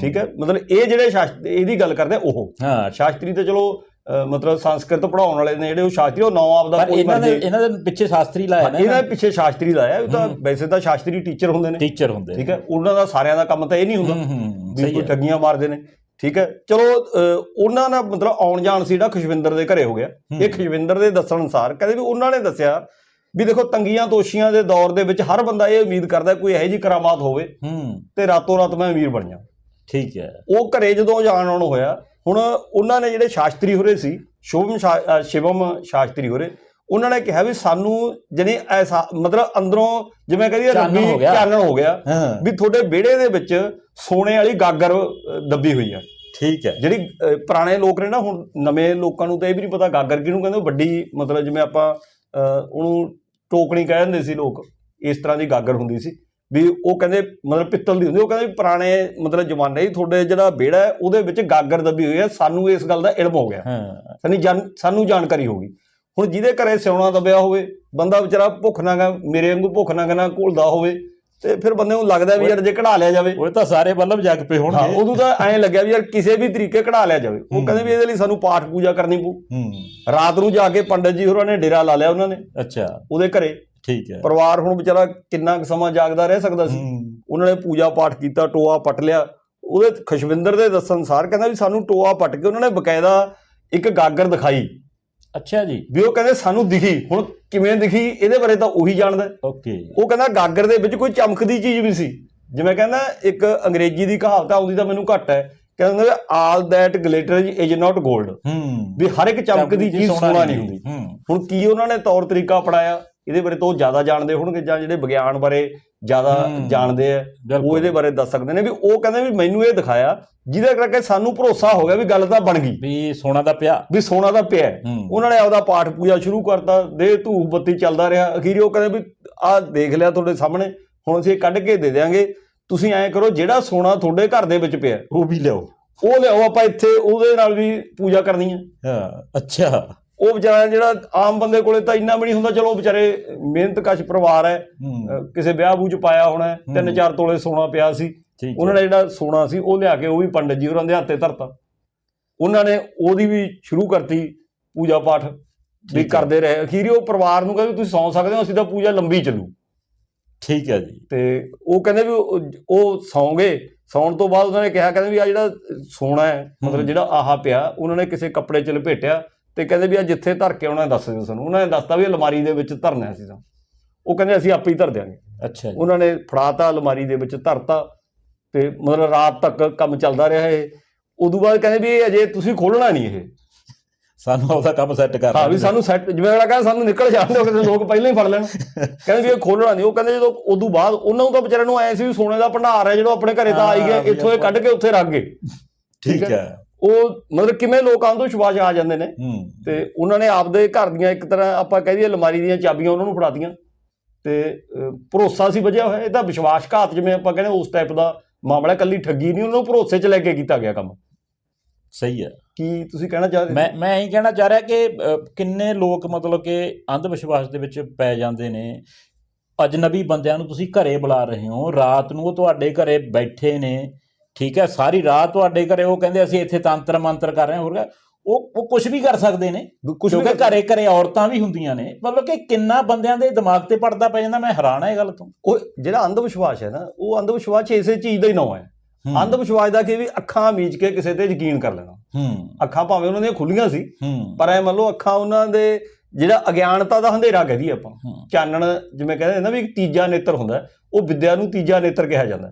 ਠੀਕ ਹੈ? ਮਤਲਬ ਇਹ ਜਿਹੜੇ ਸ਼ਾਸਤਰੀ ਇਹਦੀ ਗੱਲ ਕਰਦੇ ਉਹ। ਹਾਂ। ਸ਼ਾਸਤਰੀ ਤੇ ਚਲੋ ਮਤਲਬ ਸੰਸਕ੍ਰਿਤ ਪੜਾਉਣ ਵਾਲੇ ਨੇ ਜਿਹੜੇ ਉਹ ਸ਼ਾਸਤਰੀ ਉਹ ਨੌ ਆਪ ਦਾ ਪਰ ਕੋਈ ਇਹਨਾਂ ਦੇ ਮਰਜ਼ੀ ਇਹਨਾਂ ਦੇ ਪਿੱਛੇ ਸ਼ਾਸਤਰੀ ਲਾਇਆ ਨਾ ਇਹਨਾਂ ਦੇ ਪਿੱਛੇ ਸ਼ਾਸਤਰੀ ਹੈ ਉਹ ਤਾਂ। ਵੈਸੇ ਤਾਂ ਸ਼ਾਸਤਰੀ ਟੀਚਰ ਹੁੰਦੇ ਨੇ। ਟੀਚਰ ਹੁੰਦੇ ਠੀਕ ਹੈ ਉਹਨਾਂ ਦਾ ਸਾਰਿਆਂ ਦਾ ਕੰਮ ਤਾਂ ਇਹ ਨਹੀਂ ਹੁੰਦਾ। ਹੂੰ ਹੂੰ ਵੀ ਸਹੀ ਕੋਈ ਹੈ। ਠੱਗੀਆਂ ਮਾਰਦੇ ਨੇ। ਠੀਕ ਹੈ ਚਲੋ ਅਹ, ਉਹਨਾਂ ਦਾ ਮਤਲਬ ਆਉਣ ਜਾਣ ਸੀ ਜਿਹੜਾ ਖੁਸ਼ਵਿੰਦਰ ਦੇ ਘਰੇ ਹੋ ਗਿਆ। ਇਹ ਖੁਸ਼ਵਿੰਦਰ ਦੇ ਦੱਸਣ ਅਨੁਸਾਰ ਕਹਿੰਦੇ ਵੀ ਉਹਨਾਂ ਨੇ ਦੱਸਿਆ ਵੀ ਦੇਖੋ ਤੰਗੀਆਂ ਤੋਸ਼ੀਆਂ ਦੇ ਦੌਰ ਦੇ ਵਿੱਚ ਹਰ ਬੰਦਾ ਇਹ ਉਮੀਦ ਕਰਦਾ ਕੋਈ ਇਹੋ ਜਿਹੀ ਕਰਾਮਾਤ ਹੋਵੇ ਹੂੰ। ਤੇ ਰਾਤੋਂ ਰਾਤ ਮੈਂ ਅਮੀਰ ਬਣ ਜਾ। ਠੀਕ ਹੈ। ਉਹ ਘਰੇ ਜਦੋਂ ਜਾਣ ਆਉਣ ਹੋਇਆ ਹੁਣ ਉਹਨਾਂ ਨੇ ਜਿਹੜੇ ਸ਼ਾਸਤਰੀ ਹੋਰੇ ਸੀ ਸ਼ੋਭਮ ਸ਼ਿਵਮ ਸ਼ਾਸਤਰੀ ਹੋਰੇ ਉਹਨਾਂ ਨੇ ਕਿਹਾ ਵੀ ਸਾਨੂੰ ਜਨੇ ਐਸਾ ਮਤਲਬ ਅੰਦਰੋਂ ਜਿਵੇਂ ਕਹਦੀ ਗਿਆ। ਚਾਨਣ ਹੋ ਗਿਆ ਵੀ ਤੁਹਾਡੇ ਵਿਹੜੇ ਦੇ ਵਿੱਚ ਸੋਨੇ ਵਾਲੀ ਗਾਗਰ ਦੱਬੀ ਹੋਈ ਆ। ਠੀਕ ਹੈ। ਜਿਹੜੀ ਪੁਰਾਣੇ ਲੋਕ ਨੇ ਨਾ ਹੁਣ ਨਵੇਂ ਲੋਕਾਂ ਨੂੰ ਤਾਂ ਇਹ ਵੀ ਨਹੀਂ ਪਤਾ ਗਾਗਰ ਕਿਹਨੂੰ ਕਹਿੰਦੇ ਵੱਡੀ ਮਤਲਬ ਜਿਵੇਂ ਆਪਾਂ ਉਹਨੂੰ ਟੋਕਣੀ ਕਹਿ ਦਿੰਦੇ ਸੀ ਲੋਕ ਇਸ ਤਰ੍ਹਾਂ ਦੀ ਗਾਗਰ ਹੁੰਦੀ ਸੀ। ਵੀ ਉਹ ਕਹਿੰਦੇ ਮਤਲਬ ਪਿੱਤਲ ਦੀ ਹੁੰਦੀ ਉਹ ਕਹਿੰਦੇ ਪੁਰਾਣੇ ਮਤਲਬ ਜ਼ਮਾਨੇ ਹੀ ਤੁਹਾਡੇ ਜਿਹੜਾ ਵਿਹੜਾ ਹੈ ਉਹਦੇ ਵਿੱਚ ਗਾਗਰ ਦੱਬੀ ਹੋਈ ਹੈ ਸਾਨੂੰ ਇਸ ਗੱਲ ਦਾ ਇਲਮ ਹੋ ਗਿਆ। ਹਾਂ। ਸਾਨੂੰ ਜਾਣ ਸਾਨੂੰ ਜਾਣਕਾਰੀ ਹੋ ਗਈ। ਹੁਣ ਜਿਹਦੇ ਘਰੇ ਸਿਉਣਾ ਦਬਿਆ ਹੋਵੇ ਬੰਦਾ ਵਿਚਾਰਾ ਭੁੱਖ ਨਾ ਮੇਰੇ ਵਾਂਗੂ ਭੁੱਖ ਨਾ ਨਾ ਘੋਲਦਾ ਹੋਵੇ ਤੇ ਫਿਰ ਬੰਦੇ ਨੂੰ ਲੱਗਦਾ ਵੀ ਯਾਰ ਜੇ ਕਢਾ ਲਿਆ ਜਾਵੇ। ਉਹ ਤਾਂ ਸਾਰੇ ਬੱਲਬ ਜਗ ਪਏ ਹਾਂ ਹੋਣਗੇ ਉਦੋਂ ਤਾਂ ਐਂ ਲੱਗਿਆ ਵੀ ਯਾਰ ਕਿਸੇ ਵੀ ਤਰੀਕੇ ਕਢਾ ਲਿਆ ਜਾਵੇ। ਉਹ ਹੂੰ। ਕਹਿੰਦੇ ਵੀ ਇਹਦੇ ਲਈ ਸਾਨੂੰ ਪਾਠ ਪੂਜਾ ਕਰਨੀ ਪਊ। ਹੂੰ। ਰਾਤ ਨੂੰ ਜਾ ਕੇ ਪੰਡਤ ਜੀ ਹੋਰਾਂ ਨੇ ਡੇਰਾ ਲਾ ਲਿਆ ਉਹਨਾਂ ਨੇ। ਅੱਛਾ। ਉਹਦੇ ਘਰੇ। ਠੀਕ ਹੈ। ਪਰਿਵਾਰ ਹੁਣ ਵਿਚਾਰਾ ਕਿੰਨਾ ਕੁ ਸਮਾਂ ਜਾਗਦਾ ਰਹਿ ਸਕਦਾ ਸੀ। ਉਹਨਾਂ ਨੇ ਪੂਜਾ ਪਾਠ ਕੀਤਾ ਟੋਆ ਪਟ ਲਿਆ। ਉਹਦੇ ਖੁਸ਼ਵਿੰਦਰ ਦੇ ਦੱਸਣ ਅਨੁਸਾਰ ਕਹਿੰਦਾ ਵੀ ਸਾਨੂੰ ਟੋਆ ਪਟ ਕੇ ਉਹਨਾਂ ਨੇ ਬਕਾਇਦਾ ਇੱਕ ਗਾਗਰ ਦਿਖਾਈ। ਅੱਛਾ ਜੀ। ਵੀ ਉਹ ਕਹਿੰਦੇ ਸਾਨੂੰ ਦਿਖੀ ਹੁਣ ਕਿਵੇਂ ਦਿਖੀ ਇਹਦੇ ਬਾਰੇ ਤਾਂ ਉਹੀ ਜਾਣਦਾ। ਓਕੇ। ਉਹ ਕਹਿੰਦਾ ਗਾਗਰ ਦੇ ਵਿੱਚ ਕੋਈ ਚਮਕਦੀ ਚੀਜ਼ ਵੀ ਸੀ। ਜਿਵੇਂ ਕਹਿੰਦਾ ਇੱਕ ਅੰਗਰੇਜ਼ੀ ਦੀ ਕਹਾਵਤ ਆਉਂਦੀ ਤਾਂ ਮੈਨੂੰ ਘੱਟ ਹੈ। ਕਹਿੰਦਾ all that glitter is not 골ਡ ਹੂੰ। ਵੀ ਹਰ ਇੱਕ ਚਮਕਦੀ ਚੀਜ਼ ਸੋਨਾ ਨਹੀਂ ਹੁੰਦੀ। ਹੂੰ। ਹੁਣ ਕੀ ਉਹਨਾਂ ਨੇ ਤੌਰ ਤਰੀਕਾ ਅਪਣਾਇਆ? ਇਹਦੇ ਬਾਰੇ ਤਾਂ ਜ਼ਿਆਦਾ ਜਾਣਦੇ ਹੋਣਗੇ ਜਾਂ ਜਿਹੜੇ ਵਿਗਿਆਨ ਬਾਰੇ ਜ਼ਿਆਦਾ। ਜਾਣਦੇ ਆ ਉਹ ਇਹਦੇ ਬਾਰੇ ਦੱਸ ਸਕਦੇ ਨੇ ਵੀ ਉਹ ਕਹਿੰਦੇ ਵੀ ਮੈਨੂੰ ਇਹ ਦਿਖਾਇਆ ਜਿਹਦੇ ਕਰਕੇ ਸਾਨੂੰ ਭਰੋਸਾ ਹੋ ਗਿਆ ਵੀ ਗੱਲ ਤਾਂ ਬਣ ਗਈ। ਵੀ ਸੋਨਾ ਦਾ ਪਿਆ। ਵੀ ਸੋਨਾ ਦਾ ਪਿਆ। ਉਹਨਾਂ ਨੇ ਆਪਦਾ ਪਾਠ ਪੂਜਾ ਸ਼ੁਰੂ ਕਰਤਾ ਦੇ ਧੂਪ ਬੱਤੀ ਚੱਲਦਾ ਰਿਹਾ। ਅਖੀਰ ਉਹ ਕਹਿੰਦੇ ਵੀ ਆਹ ਦੇਖ ਲਿਆ ਤੁਹਾਡੇ ਸਾਹਮਣੇ ਹੁਣ ਅਸੀਂ ਇਹ ਕੱਢ ਕੇ ਦੇ ਦਿਆਂਗੇ। ਤੁਸੀਂ ਐਂ ਕਰੋ ਜਿਹੜਾ ਸੋਨਾ ਤੁਹਾਡੇ ਘਰ ਦੇ ਵਿੱਚ ਪਿਆ ਉਹ ਵੀ ਲਿਓ ਉਹ ਲਿਆਓ ਆਪਾਂ ਇੱਥੇ ਉਹਦੇ ਨਾਲ ਵੀ ਪੂਜਾ ਕਰਨੀ ਹੈ ਹਾਂ ਅੱਛਾ। ਉਹ ਵਿਚਾਰਾ ਜਿਹੜਾ ਆਮ ਬੰਦੇ ਕੋਲੇ ਤਾਂ ਇੰਨਾ ਵੀ ਨਹੀਂ ਹੁੰਦਾ ਚਲੋ ਵਿਚਾਰੇ ਮਿਹਨਤਕਸ਼ ਪਰਿਵਾਰ ਹੈ ਕਿਸੇ ਵਿਆਹ ਬੂਝ ਪਾਇਆ ਹੋਣਾ ਤਿੰਨ। ਚਾਰ ਤੋਲੇ ਸੋਨਾ ਪਿਆ ਸੀ। ਉਹਨਾਂ ਨੇ ਜਿਹੜਾ ਸੋਨਾ ਸੀ ਉਹ ਲਿਆ ਕੇ ਉਹ ਵੀ ਪੰਡਤ ਜੀ ਹੋਰਾਂ ਦੇ ਹੱਥੇ ਧਰਤਾ। ਉਹਨਾਂ ਨੇ ਉਹਦੀ ਵੀ ਸ਼ੁਰੂ ਕਰਤੀ ਪੂਜਾ ਪਾਠ ਵੀ। ਕਰਦੇ ਰਹੇ। ਅਖੀਰੀ ਉਹ ਪਰਿਵਾਰ ਨੂੰ ਕਹਿੰਦੇ ਤੁਸੀਂ ਸੌਂ ਸਕਦੇ ਹੋ ਅਸੀਂ ਤਾਂ ਪੂਜਾ ਲੰਬੀ ਚੱਲੂ। ਠੀਕ ਹੈ ਜੀ। ਤੇ ਉਹ ਕਹਿੰਦੇ ਵੀ ਉਹ- ਸੌਂਗੇ। ਸੌਣ ਤੋਂ ਬਾਅਦ ਉਹਨਾਂ ਨੇ ਕਿਹਾ ਕਹਿੰਦੇ ਵੀ ਆ ਜਿਹੜਾ ਸੋਨਾ ਹੈ ਮਤਲਬ। ਜਿਹੜਾ ਆਹ ਪਿਆ ਉਹਨਾਂ ਨੇ ਕਿਸੇ ਕੱਪੜੇ 'ਚ ਲਪੇਟਿਆ। ਤੇ ਕਹਿੰਦੇ ਵੀ ਆ ਜਿੱਥੇ ਧਰ ਕੇ ਆਉਣਾ ਦੱਸ ਦਿਓ ਸਾਨੂੰ। ਉਹਨਾਂ ਨੇ ਦੱਸਤਾ ਵੀ ਅਲਮਾਰੀ ਦੇ ਵਿੱਚ ਧਰਨਾ ਸੀ ਤਾਂ ਉਹ ਕਹਿੰਦੇ ਅਸੀਂ ਆਪੇ ਹੀ ਧਰ ਦਿਆਂਗੇ। ਅੱਛਾ ਜੀ। ਉਹਨਾਂ ਨੇ ਫੜਾਤਾ ਅਲਮਾਰੀ ਦੇ ਵਿੱਚ ਧਰਤਾ ਤੇ ਮਤਲਬ ਰਾਤ ਤੱਕ ਕੰਮ ਚੱਲਦਾ ਰਿਹਾ ਇਹ। ਉਦੋਂ ਬਾਅਦ ਕਹਿੰਦੇ ਵੀ ਇਹ ਅਜੇ ਤੁਸੀਂ ਖੋਲਣਾ ਨਹੀਂ ਇਹ। ਸਾਨੂੰ ਉਹਦਾ ਕੰਮ ਸੈੱਟ ਕਰ ਹਾਂ ਵੀ ਸਾਨੂੰ ਸੈੱਟ ਜਿਵੇਂ ਅਗਲਾ ਕਹਿੰਦਾ ਸਾਨੂੰ ਨਿਕਲ ਜਾਣ ਦਿਓ ਕਿਤੇ ਲੋਕ ਪਹਿਲਾਂ ਹੀ ਫੜ ਲੈਣ। ਕਹਿੰਦੇ ਵੀ ਇਹ ਖੋਲਣਾ ਨਹੀਂ। ਉਹ ਕਹਿੰਦੇ ਜਦੋਂ ਉਦੋਂ ਬਾਅਦ ਉਹਨਾਂ ਨੂੰ ਤਾਂ ਵਿਚਾਰਿਆਂ ਨੂੰ ਐ ਸੀ ਵੀ ਸੋਨੇ ਦਾ ਭੰਡਾਰ ਹੈ ਜਿਹੜਾ ਆਪਣੇ ਘਰੇ ਤਾਂ ਆਈ ਹਾਂ, ਗਿਆ ਇੱਥੋਂ ਇਹ ਕੱਢ ਕੇ ਉੱਥੇ ਰੱਖ ਗਏ। ਠੀਕ ਹੈ। ਉਹ ਮਤਲਬ ਕਿਵੇਂ ਲੋਕਾਂ ਤੋਂ ਵਿਸ਼ਵਾਸ ਆ ਜਾਂਦੇ ਨੇ। ਤੇ ਉਹਨਾਂ ਨੇ ਆਪਦੇ ਘਰ ਦੀਆਂ ਇੱਕ ਤਰ੍ਹਾਂ ਆਪਾਂ ਕਹਿ ਦਈਏ ਅਲਮਾਰੀ ਦੀਆਂ ਚਾਬੀਆਂ ਉਹਨਾਂ ਨੂੰ ਫੜਾਤੀਆਂ ਤੇ ਅਹ, ਭਰੋਸਾ ਸੀ ਵਜਿਆ ਹੋਇਆ। ਇਹਦਾ ਵਿਸ਼ਵਾਸਘਾਤ ਜਿਵੇਂ ਆਪਾਂ ਕਹਿੰਦੇ ਉਸ ਟਾਈਪ ਦਾ ਮਾਮਲਾ ਕੱਲੀ ਠੱਗੀ ਨਹੀਂ ਉਹਨਾਂ ਨੂੰ ਭਰੋਸੇ 'ਚ ਲੈ ਕੇ ਕੀਤਾ ਗਿਆ ਕੰਮ। ਸਹੀ ਹੈ। ਕੀ ਤੁਸੀਂ ਕਹਿਣਾ ਚਾਹਦੇ ਮੈਂ ਮੈਂ ਇਹੀ ਕਹਿਣਾ ਚਾਹ ਰਿਹਾ ਕਿ ਕਿੰਨੇ ਲੋਕ ਮਤਲਬ ਕਿ ਅੰਧ ਵਿਸ਼ਵਾਸ ਦੇ ਵਿੱਚ ਪੈ ਜਾਂਦੇ ਨੇ। ਅਜਨਬੀ ਬੰਦਿਆਂ ਨੂੰ ਤੁਸੀਂ ਘਰੇ ਬੁਲਾ ਰਹੇ ਹੋ। ਰਾਤ ਨੂੰ ਉਹ ਤੁਹਾਡੇ ਘਰੇ ਬੈਠੇ ਨੇ। ਠੀਕ ਹੈ ਸਾਰੀ ਰਾਤ ਤੁਹਾਡੇ ਘਰੇ ਉਹ ਕਹਿੰਦੇ ਅਸੀਂ ਇੱਥੇ ਤੰਤਰ ਮੰਤਰ ਕਰ ਰਹੇ ਹਾਂ ਹੋਰ। ਉਹ ਉਹ ਕੁਝ ਵੀ ਕਰ ਸਕਦੇ ਨੇ ਕਿਉਂਕਿ ਘਰੇ ਘਰੇ ਔਰਤਾਂ ਵੀ ਹੁੰਦੀਆਂ ਨੇ। ਮਤਲਬ ਕਿ ਕਿੰਨਾ ਬੰਦਿਆਂ ਦੇ ਦਿਮਾਗ ਤੇ ਪੜਦਾ ਪੈ ਜਾਂਦਾ ਮੈਂ ਹੈਰਾਨ ਹਾਂ ਇਹ ਗੱਲ ਤੋਂ। ਉਹ ਜਿਹੜਾ ਅੰਧ ਵਿਸ਼ਵਾਸ ਹੈ ਨਾ ਉਹ ਅੰਧ ਵਿਸ਼ਵਾਸ ਇਸੇ ਚੀਜ਼ ਦਾ ਹੀ ਨਾਂ ਹੈ। ਅੰਧ ਵਿਸ਼ਵਾਸ ਦਾ ਕੀ ਵੀ ਅੱਖਾਂ ਮੀਚ ਕੇ ਕਿਸੇ ਤੇ ਯਕੀਨ ਕਰ ਲੈਣਾ। ਹੂੰ। ਅੱਖਾਂ ਭਾਵੇਂ ਉਹਨਾਂ ਦੀਆਂ ਖੁੱਲੀਆਂ ਸੀ ਪਰ ਐ ਮੰਨ ਲਓ ਅੱਖਾਂ ਉਹਨਾਂ ਦੇ ਜਿਹੜਾ ਅਗਿਆਨਤਾ ਦਾ ਹਨੇਰਾ ਕਹਦੀ ਆਪਾਂ। ਚਾਨਣ ਜਿਵੇਂ ਕਹਿੰਦੇ ਨੇ ਨਾ ਵੀ ਇੱਕ ਤੀਜਾ ਨੇਤਰ ਹੁੰਦਾ ਉਹ ਵਿਦਿਆ ਨੂੰ ਤੀਜਾ ਨੇਤਰ ਕਿਹਾ ਜਾਂਦਾ।